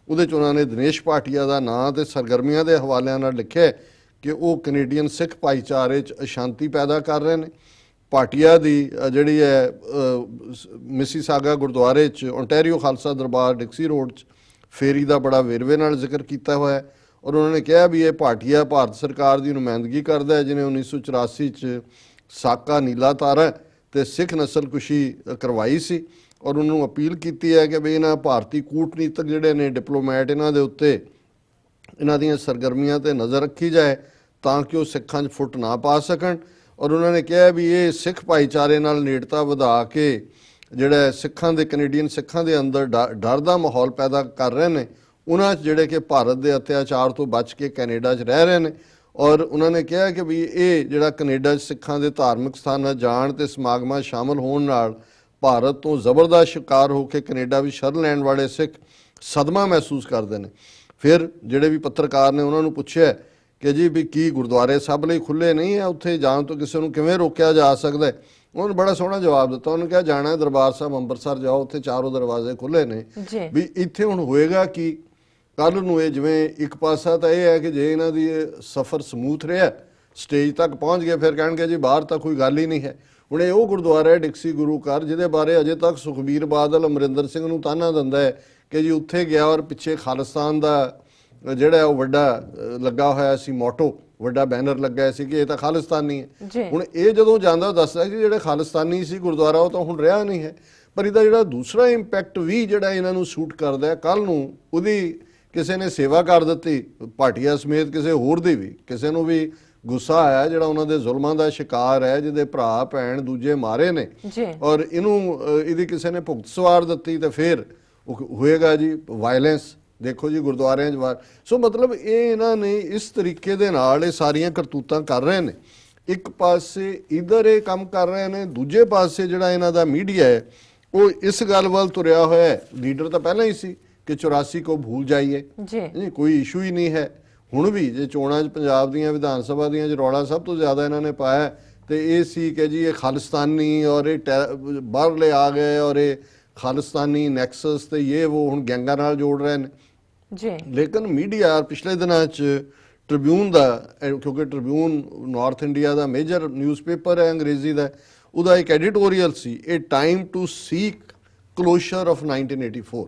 ਉਹਦੇ 'ਚ ਉਹਨਾਂ ਨੇ ਦਿਨੇਸ਼ ਭਾਟੀਆ ਦਾ ਨਾਂ ਤੇ ਸਰਗਰਮੀਆਂ ਦੇ ਹਵਾਲਿਆਂ ਨਾਲ ਲਿਖਿਆ ਕਿ ਉਹ ਕੈਨੇਡੀਅਨ ਸਿੱਖ ਭਾਈਚਾਰੇ 'ਚ ਅਸ਼ਾਂਤੀ ਪੈਦਾ ਕਰ ਰਹੇ ਨੇ। ਭਾਟੀਆ ਦੀ ਜਿਹੜੀ ਹੈ ਮਿਸੀਸਾਗਾ ਗੁਰਦੁਆਰੇ 'ਚ Ontario Khalsa Darbar, Dixie road 'ਚ ਫੇਰੀ ਦਾ ਬੜਾ ਵੇਰਵੇ ਨਾਲ ਜ਼ਿਕਰ ਕੀਤਾ ਹੋਇਆ ਹੈ ਔਰ ਉਹਨਾਂ ਨੇ ਕਿਹਾ ਵੀ ਇਹ ਭਾਟੀਆ ਭਾਰਤ ਸਰਕਾਰ ਦੀ ਨੁਮਾਇੰਦਗੀ ਕਰਦਾ ਹੈ, ਜਿਹਨੇ 1984 'ਚ ਸਾਕਾ ਨੀਲਾ ਤਾਰਾ ਤੇ ਸਿੱਖ ਨਸਲਕੁਸ਼ੀ ਕਰਵਾਈ ਸੀ ਔਰ ਉਹਨੂੰ ਅਪੀਲ ਕੀਤੀ ਹੈ ਕਿ ਵੀ ਇਹਨਾਂ ਭਾਰਤੀ ਕੂਟਨੀਤਕ ਜਿਹੜੇ ਨੇ ਡਿਪਲੋਮੈਟ ਇਹਨਾਂ ਦੇ ਉੱਤੇ ਇਹਨਾਂ ਦੀਆਂ ਸਰਗਰਮੀਆਂ ਤੇ ਨਜ਼ਰ ਰੱਖੀ ਜਾਏ ਤਾਂ ਕਿ ਉਹ ਸਿੱਖਾਂ 'ਚ ਫੁੱਟ ਨਾ ਪਾ ਸਕਣ ਔਰ ਉਹਨਾਂ ਨੇ ਕਿਹਾ ਵੀ ਇਹ ਸਿੱਖ ਭਾਈਚਾਰੇ ਨਾਲ ਨੇੜਤਾ ਵਧਾ ਕੇ ਜਿਹੜਾ ਸਿੱਖਾਂ ਦੇ, ਕੈਨੇਡੀਅਨ ਸਿੱਖਾਂ ਦੇ ਅੰਦਰ ਡ- ਡਰ ਦਾ ਮਾਹੌਲ ਪੈਦਾ ਕਰ ਰਹੇ ਨੇ, ਉਹਨਾਂ 'ਚ ਜਿਹੜੇ ਕਿ ਭਾਰਤ ਦੇ ਅਤਿਆਚਾਰ ਤੋਂ ਬਚ ਕੇ ਕੈਨੇਡਾ 'ਚ ਰਹਿ ਰਹੇ ਨੇ ਔਰ ਉਹਨਾਂ ਨੇ ਕਿਹਾ ਕਿ ਵੀ ਇਹ ਜਿਹੜਾ ਕੈਨੇਡਾ 'ਚ ਸਿੱਖਾਂ ਦੇ ਧਾਰਮਿਕ ਸਥਾਨਾਂ ਜਾਣ ਤੇ ਸਮਾਗਮਾਂ ਸ਼ਾਮਲ ਹੋਣ ਨਾਲ ਭਾਰਤ ਤੋਂ ਜ਼ਬਰਦਸਤ ਸ਼ਿਕਾਰ ਹੋ ਕੇ ਕੈਨੇਡਾ ਵਿੱਚ ਸ਼ਰਨ ਲੈਣ ਵਾਲੇ ਸਿੱਖ ਸਦਮਾ ਮਹਿਸੂਸ ਕਰਦੇ ਨੇ। ਫਿਰ ਜਿਹੜੇ ਵੀ ਪੱਤਰਕਾਰ ਨੇ ਉਹਨਾਂ ਨੂੰ ਪੁੱਛਿਆ ਕਿ ਜੀ ਵੀ ਕੀ ਗੁਰਦੁਆਰੇ ਸਭ ਲਈ ਖੁੱਲੇ ਨਹੀਂ ਹੈ ਉੱਥੇ ਜਾਣ ਤੋਂ ਕਿਸੇ ਨੂੰ ਕਿਵੇਂ ਰੋਕਿਆ ਜਾ ਸਕਦਾ ਹੈ? ਉਹਨੇ ਬੜਾ ਸੋਹਣਾ ਜਵਾਬ ਦਿੱਤਾ। ਉਹਨੇ ਕਿਹਾ ਜਾਣਾ ਹੈ ਦਰਬਾਰ ਸਾਹਿਬ ਅੰਮ੍ਰਿਤਸਰ ਜਾਓ। ਉੱਥੇ ਚਾਰੋਂ ਦਰਵਾਜ਼ੇ ਖੁੱਲੇ ਨੇ। ਵੀ ਇੱਥੇ ਹੁਣ ਹੋਏਗਾ ਕਿ? ਕੱਲ ਨੂੰ ਇਹ ਜਿਵੇਂ ਇੱਕ ਪਾਸਾ ਤਾਂ ਇਹ ਹੈ ਕਿ ਜੇ ਇਹਨਾਂ ਦੀ ਸਫ਼ਰ ਸਮੂਥ ਰਿਹਾ ਸਟੇਜ ਤੱਕ ਪਹੁੰਚ ਗਏ ਫਿਰ ਕਹਿਣਗੇ ਜੀ ਬਾਹਰ ਤਾਂ ਕੋਈ ਗੱਲ ਹੀ ਨਹੀਂ ਹੈ। ਹੁਣ ਇਹ ਉਹ ਗੁਰਦੁਆਰਾ ਹੈ ਡਿਕਸੀ ਗੁਰੂ ਘਰ ਜਿਹਦੇ ਬਾਰੇ ਅਜੇ ਤੱਕ ਸੁਖਬੀਰ ਬਾਦਲ ਅਮਰਿੰਦਰ ਸਿੰਘ ਨੂੰ ਤਾਨਾ ਦਿੰਦਾ ਹੈ ਕਿ ਜੀ ਉੱਥੇ ਗਿਆ ਔਰ ਪਿੱਛੇ ਖਾਲਿਸਤਾਨ ਦਾ ਜਿਹੜਾ ਉਹ ਵੱਡਾ ਲੱਗਾ ਹੋਇਆ ਸੀ ਮੋਟੋ ਵੱਡਾ ਬੈਨਰ ਲੱਗਾ ਸੀ ਕਿ ਇਹ ਤਾਂ ਖਾਲਿਸਤਾਨੀ ਹੈ। ਹੁਣ ਇਹ ਜਦੋਂ ਜਾਂਦਾ ਦੱਸਦਾ ਕਿ ਜਿਹੜੇ ਖਾਲਿਸਤਾਨੀ ਸੀ ਗੁਰਦੁਆਰਾ ਉਹ ਤਾਂ ਹੁਣ ਰਿਹਾ ਨਹੀਂ ਹੈ। ਪਰ ਇਹਦਾ ਜਿਹੜਾ ਦੂਸਰਾ ਇੰਪੈਕਟ ਵੀ ਜਿਹੜਾ ਇਹਨਾਂ ਨੂੰ ਸੂਟ ਕਰਦਾ ਹੈ ਕੱਲ ਨੂੰ ਉਹਦੀ ਕਿਸੇ ਨੇ ਸੇਵਾ ਕਰ ਦਿੱਤੀ ਭਾਟੀਆ ਸਮੇਤ ਕਿਸੇ ਹੋਰ ਦੀ ਵੀ ਕਿਸੇ ਨੂੰ ਵੀ ਗੁੱਸਾ ਆਇਆ ਜਿਹੜਾ ਉਹਨਾਂ ਦੇ ਜ਼ੁਲਮਾਂ ਦਾ ਸ਼ਿਕਾਰ ਹੈ ਜਿਹਦੇ ਭਰਾ ਭੈਣ ਦੂਜੇ ਮਾਰੇ ਨੇ। ਔਰ ਇਹਨੂੰ ਇਹਦੀ ਕਿਸੇ ਨੇ ਭੁਗਤ ਸਵਾਰ ਦਿੱਤੀ ਤੇ ਫਿਰ ਹੋਏਗਾ ਜੀ ਵਾਇਲੈਂਸ ਦੇਖੋ ਜੀ ਗੁਰਦੁਆਰਿਆਂ 'ਚ ਵਾਰ ਸੋ ਮਤਲਬ ਇਹ ਇਹਨਾਂ ਨੇ ਇਸ ਤਰੀਕੇ ਦੇ ਨਾਲ ਇਹ ਸਾਰੀਆਂ ਕਰਤੂਤਾਂ ਕਰ ਰਹੇ ਨੇ। ਇੱਕ ਪਾਸੇ ਇਧਰ ਇਹ ਕੰਮ ਕਰ ਰਹੇ ਨੇ ਦੂਜੇ ਪਾਸੇ ਜਿਹੜਾ ਇਹਨਾਂ ਦਾ ਮੀਡੀਆ ਹੈ ਉਹ ਇਸ ਗੱਲ ਵੱਲ ਤੁਰਿਆ ਹੋਇਆ ਹੈ। ਲੀਡਰ ਤਾਂ ਪਹਿਲਾਂ ਹੀ ਸੀ ਕਿ 84 ਕੋ ਭੂਲ ਜਾਈਏ। ਜੀ। ਨਹੀਂ ਕੋਈ ਇਸ਼ੂ ਹੀ ਨਹੀਂ ਹੈ। ਹੁਣ ਵੀ ਜੇ ਚੋਣਾਂ 'ਚ ਪੰਜਾਬ ਦੀਆਂ ਵਿਧਾਨ ਸਭਾ ਦੀਆਂ 'ਚ ਰੌਲਾ ਸਭ ਤੋਂ ਜ਼ਿਆਦਾ ਇਹਨਾਂ ਨੇ ਪਾਇਆ ਤੇ ਇਹ ਸੀ ਕਿ ਜੀ ਇਹ ਖਾਲਿਸਤਾਨੀ ਔਰ ਇਹ ਬਾਹਰਲੇ ਆ ਗਏ ਔਰ ਇਹ ਖਾਲਿਸਤਾਨੀ ਨੈਕਸਸ ਤੇ ਇਹ ਉਹ ਹੁਣ ਗੈਂਗਾਂ ਨਾਲ ਜੋੜ ਰਹੇ ਨੇ। ਜੀ। ਲੇਕਿਨ ਮੀਡੀਆ ਪਿਛਲੇ ਦਿਨਾਂ 'ਚ ਟ੍ਰਿਬਿਊਨ ਦਾ ਕਿਉਂਕਿ ਟ੍ਰਿਬਿਊਨ ਨਾਰਥ ਇੰਡੀਆ ਦਾ ਮੇਜਰ ਨਿਊਜ਼ਪੇਪਰ ਹੈ, ਅੰਗਰੇਜ਼ੀ ਦਾ, ਉਹਦਾ ਇੱਕ ਐਡੀਟੋਰੀਅਲ ਸੀ ਇਹ time to seek closure of 1984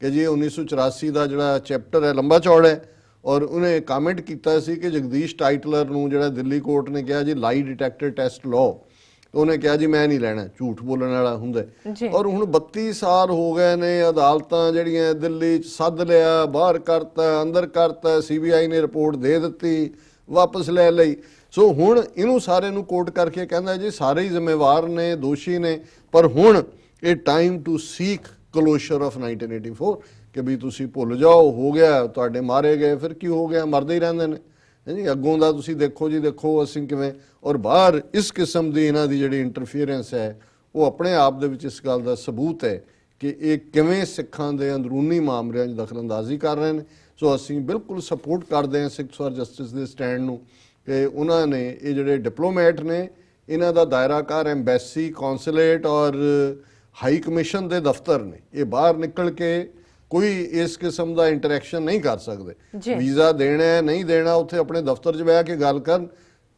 ਕਿ ਜੀ ਇਹ 1984 ਦਾ ਜਿਹੜਾ ਚੈਪਟਰ ਹੈ, ਲੰਬਾ ਚੌੜਾ ਹੈ, ਔਰ ਉਹਨੇ ਕਮੈਂਟ ਕੀਤਾ ਸੀ ਕਿ ਜਗਦੀਸ਼ ਟਾਈਟਲਰ ਨੂੰ ਜਿਹੜਾ ਦਿੱਲੀ ਕੋਰਟ ਨੇ ਕਿਹਾ ਜੀ ਲਾਈ ਡਿਟੈਕਟਰ ਟੈਸਟ ਉਹਨੇ ਕਿਹਾ ਜੀ ਮੈਂ ਨਹੀਂ ਲੈਣਾ ਝੂਠ ਬੋਲਣ ਵਾਲਾ ਹੁੰਦਾ। ਔਰ ਹੁਣ 32 ਸਾਲ ਹੋ ਗਏ ਨੇ ਅਦਾਲਤਾਂ ਜਿਹੜੀਆਂ ਦਿੱਲੀ ਚ ਸੱਦ ਲਿਆ ਬਾਹਰ ਕਰਤਾ ਅੰਦਰ ਕਰਤਾ ਸੀਬੀਆਈ ਨੇ ਰਿਪੋਰਟ ਦੇ ਦਿੱਤੀ ਵਾਪਸ ਲੈ ਲਈ। ਸੋ ਹੁਣ ਇਹਨੂੰ ਸਾਰੇ ਨੂੰ ਕੋਰਟ ਕਰਕੇ ਕਹਿੰਦਾ ਜੀ ਸਾਰੇ ਹੀ ਜ਼ਿੰਮੇਵਾਰ ਨੇ ਦੋਸ਼ੀ ਨੇ ਪਰ ਹੁਣ ਇਹ time to seek closure of 1984 ਕਿ ਵੀ ਤੁਸੀਂ ਭੁੱਲ ਜਾਓ ਹੋ ਗਿਆ ਤੁਹਾਡੇ ਮਾਰੇ ਗਏ ਫਿਰ ਕੀ ਹੋ ਗਿਆ ਮਰਦੇ ਹੀ ਰਹਿੰਦੇ ਨੇ। ਹੈਂ ਅੱਗੋਂ ਦਾ ਤੁਸੀਂ ਦੇਖੋ ਜੀ, ਦੇਖੋ ਅਸੀਂ ਕਿਵੇਂ, ਔਰ ਬਾਹਰ ਇਸ ਕਿਸਮ ਦੀ ਇਹਨਾਂ ਦੀ ਜਿਹੜੀ ਇੰਟਰਫੀਅਰੈਂਸ ਹੈ, ਉਹ ਆਪਣੇ ਆਪ ਦੇ ਵਿੱਚ ਇਸ ਗੱਲ ਦਾ ਸਬੂਤ ਹੈ ਕਿ ਇਹ ਕਿਵੇਂ ਸਿੱਖਾਂ ਦੇ ਅੰਦਰੂਨੀ ਮਾਮਲਿਆਂ 'ਚ ਦਖਲਅੰਦਾਜ਼ੀ ਕਰ ਰਹੇ ਨੇ। ਸੋ ਅਸੀਂ ਬਿਲਕੁਲ ਸਪੋਰਟ ਕਰਦੇ ਹਾਂ ਸਿੱਖ ਫਾਰ ਜਸਟਿਸ ਦੇ ਸਟੈਂਡ ਨੂੰ ਕਿ ਉਹਨਾਂ ਨੇ ਇਹ ਜਿਹੜੇ ਡਿਪਲੋਮੈਟ ਨੇ, ਇਹਨਾਂ ਦਾ ਦਾਇਰਾਕਾਰ ਐਮਬੈਸੀ ਕੌਂਸੂਲੇਟ ਔਰ ਹਾਈ ਕਮਿਸ਼ਨ ਦੇ ਦਫ਼ਤਰ ਨੇ। ਇਹ ਬਾਹਰ ਨਿਕਲ ਕੇ ਕੋਈ ਇਸ ਕਿਸਮ ਦਾ ਇੰਟਰੈਕਸ਼ਨ ਨਹੀਂ ਕਰ ਸਕਦੇ। ਵੀਜ਼ਾ ਦੇਣਾ ਹੈ ਨਹੀਂ ਦੇਣਾ ਉੱਥੇ ਆਪਣੇ ਦਫ਼ਤਰ 'ਚ ਬਹਿ ਕੇ ਗੱਲ ਕਰਨ।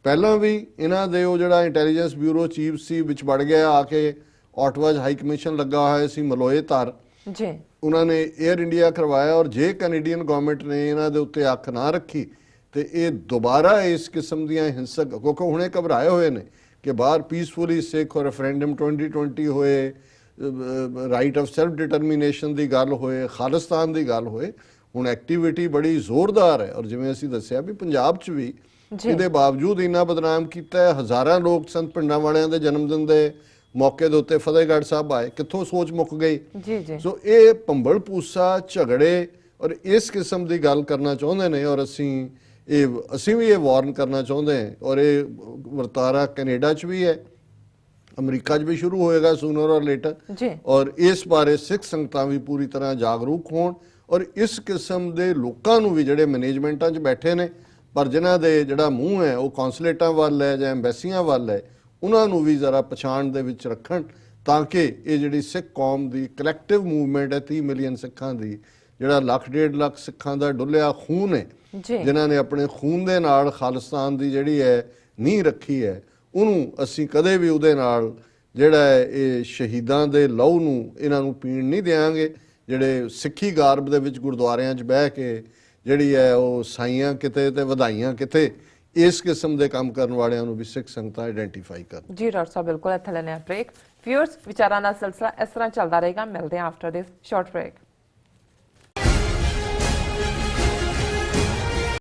ਪਹਿਲਾਂ ਵੀ ਇਹਨਾਂ ਦੇ ਉਹ ਜਿਹੜਾ ਇੰਟੈਲੀਜੈਂਸ ਬਿਊਰੋ ਚੀਫ ਸੀ ਵਿੱਚ ਵੜ ਗਿਆ ਆ ਕੇ ਆਟਵਾ 'ਚ ਹਾਈ ਕਮਿਸ਼ਨ ਲੱਗਾ ਹੋਇਆ ਸੀ ਮਲੋਏ ਧਰ। ਜੀ। ਉਹਨਾਂ ਨੇ 에ਅਰ ਇੰਡੀਆ ਕਰਵਾਇਆ ਔਰ ਜੇ ਕੈਨੇਡੀਅਨ ਗਵਰਨਮੈਂਟ ਨੇ ਇਹਨਾਂ ਦੇ ਉੱਤੇ ਅੱਖ ਨਾ ਰੱਖੀ ਤੇ ਇਹ ਦੁਬਾਰਾ ਇਸ ਕਿਸਮ ਦੀਆਂ ਹਿੰਸਕ ਕਿਉਂਕਿ ਹੁਣੇ ਘਬਰਾਏ ਹੋਏ ਨੇ ਕਿ ਬਾਹਰ ਪੀਸਫੁਲੀ ਸਿੱਖ ਔਰ ਰੈਫਰੈਂਡਮ 2020 ਹੋਏ ਰਾਈਟ ਆਫ ਸੈਲਫ ਡਿਟਰਮੀਨੇਸ਼ਨ ਦੀ ਗੱਲ ਹੋਏ ਖਾਲਿਸਤਾਨ ਦੀ ਗੱਲ ਹੋਏ ਹੁਣ ਐਕਟੀਵਿਟੀ ਬੜੀ ਜ਼ੋਰਦਾਰ ਹੈ। ਔਰ ਜਿਵੇਂ ਅਸੀਂ ਦੱਸਿਆ ਵੀ ਪੰਜਾਬ 'ਚ ਵੀ। ਇਹਦੇ ਬਾਵਜੂਦ ਇੰਨਾ ਬਦਨਾਮ ਕੀਤਾ ਹੈ ਹਜ਼ਾਰਾਂ ਲੋਕ ਸੰਤ ਪਿੰਡਾਂ ਵਾਲਿਆਂ ਦੇ ਜਨਮ ਦਿਨ ਦੇ ਮੌਕੇ ਦੇ ਉੱਤੇ ਫਤਿਹਗੜ੍ਹ ਸਾਹਿਬ ਆਏ ਕਿੱਥੋਂ ਸੋਚ ਮੁੱਕ ਗਈ? ਜੀ ਜੀ। ਸੋ ਇਹ ਭੰਬਲ ਪੂਸਾ ਝਗੜੇ ਔਰ ਇਸ ਕਿਸਮ ਦੀ ਗੱਲ ਕਰਨਾ ਚਾਹੁੰਦੇ ਨੇ ਔਰ ਅਸੀਂ ਇਹ ਅਸੀਂ ਵੀ ਇਹ ਵਾਰਨ ਕਰਨਾ ਚਾਹੁੰਦੇ ਹਾਂ। ਔਰ ਇਹ ਵਰਤਾਰਾ ਕੈਨੇਡਾ 'ਚ ਵੀ ਹੈ। ਅਮਰੀਕਾ 'ਚ ਵੀ ਸ਼ੁਰੂ ਹੋਏਗਾ ਸੂਨਰ ਔਰ ਲੇਟਰ ਜੀ। ਔਰ ਇਸ ਬਾਰੇ ਸਿੱਖ ਸੰਗਤਾਂ ਵੀ ਪੂਰੀ ਤਰ੍ਹਾਂ ਜਾਗਰੂਕ ਹੋਣ ਔਰ ਇਸ ਕਿਸਮ ਦੇ ਲੋਕਾਂ ਨੂੰ ਵੀ ਜਿਹੜੇ ਮੈਨੇਜਮੈਂਟਾਂ 'ਚ ਬੈਠੇ ਨੇ ਪਰ ਜਿਨ੍ਹਾਂ ਦੇ ਜਿਹੜਾ ਮੂੰਹ ਹੈ ਉਹ ਕੌਂਸੂਲੇਟਾਂ ਵੱਲ ਹੈ ਜਾਂ ਐਮਬੈਸੀਆਂ ਵੱਲ ਹੈ ਉਹਨਾਂ ਨੂੰ ਵੀ ਜ਼ਰਾ ਪਛਾਣ ਦੇ ਵਿੱਚ ਰੱਖਣ ਤਾਂ ਕਿ ਇਹ ਜਿਹੜੀ ਸਿੱਖ ਕੌਮ ਦੀ ਕਲੈਕਟਿਵ ਮੂਵਮੈਂਟ ਹੈ 30 ਮਿਲੀਅਨ ਸਿੱਖਾਂ ਦੀ ਜਿਹੜਾ ਲੱਖ ਡੇਢ ਲੱਖ ਸਿੱਖਾਂ ਦਾ ਡੁੱਲਿਆ ਖੂਨ ਹੈ ਜਿਨ੍ਹਾਂ ਨੇ ਆਪਣੇ ਖੂਨ ਦੇ ਨਾਲ ਖਾਲਿਸਤਾਨ ਦੀ ਜਿਹੜੀ ਹੈ ਨੀਂਹ ਰੱਖੀ ਹੈ ਉਹਨੂੰ ਅਸੀਂ ਕਦੇ ਵੀ ਉਹਦੇ ਨਾਲ ਜਿਹੜਾ ਹੈ ਇਹ ਸ਼ਹੀਦਾਂ ਦੇ ਲਹੂ ਨੂੰ, ਇਹਨਾਂ ਨੂੰ ਪੀਣ ਨਹੀਂ ਦੇਵਾਂਗੇ ਜਿਹੜੇ ਸਿੱਖੀ ਗਾਰਬ ਦੇ ਵਿੱਚ ਗੁਰਦੁਆਰਿਆਂ 'ਚ ਬਹਿ ਕੇ ਜਿਹੜੀ ਹੈ ਉਹ ਸਾਈਆਂ ਕਿਤੇ ਤੇ ਵਧਾਈਆਂ ਕਿਤੇ, ਇਸ ਕਿਸਮ ਦੇ ਕੰਮ ਕਰਨ ਵਾਲਿਆਂ ਨੂੰ ਵੀ ਸਿੱਖ ਸੰਗਤਾਂ ਆਇਡੈਂਟੀਫਾਈ ਕਰਨ ਜੀ, ਡਾਕਟਰ ਸਾਹਿਬ, ਬਿਲਕੁਲ ਇੱਥੇ ਲੈਣੇ ਆ ਬ੍ਰੇਕ ਵਿਊਅਰਸ ਵਿਚਾਰਾਂ ਦਾ ਸਿਲਸਿਲਾ ਇਸ ਤਰ੍ਹਾਂ ਚੱਲਦਾ ਰਹੇਗਾ। ਮਿਲਦੇ ਹਾਂ ਆਫਟਰ ਦਿਸ ਸ਼ਾਰਟ ਬ੍ਰੇਕ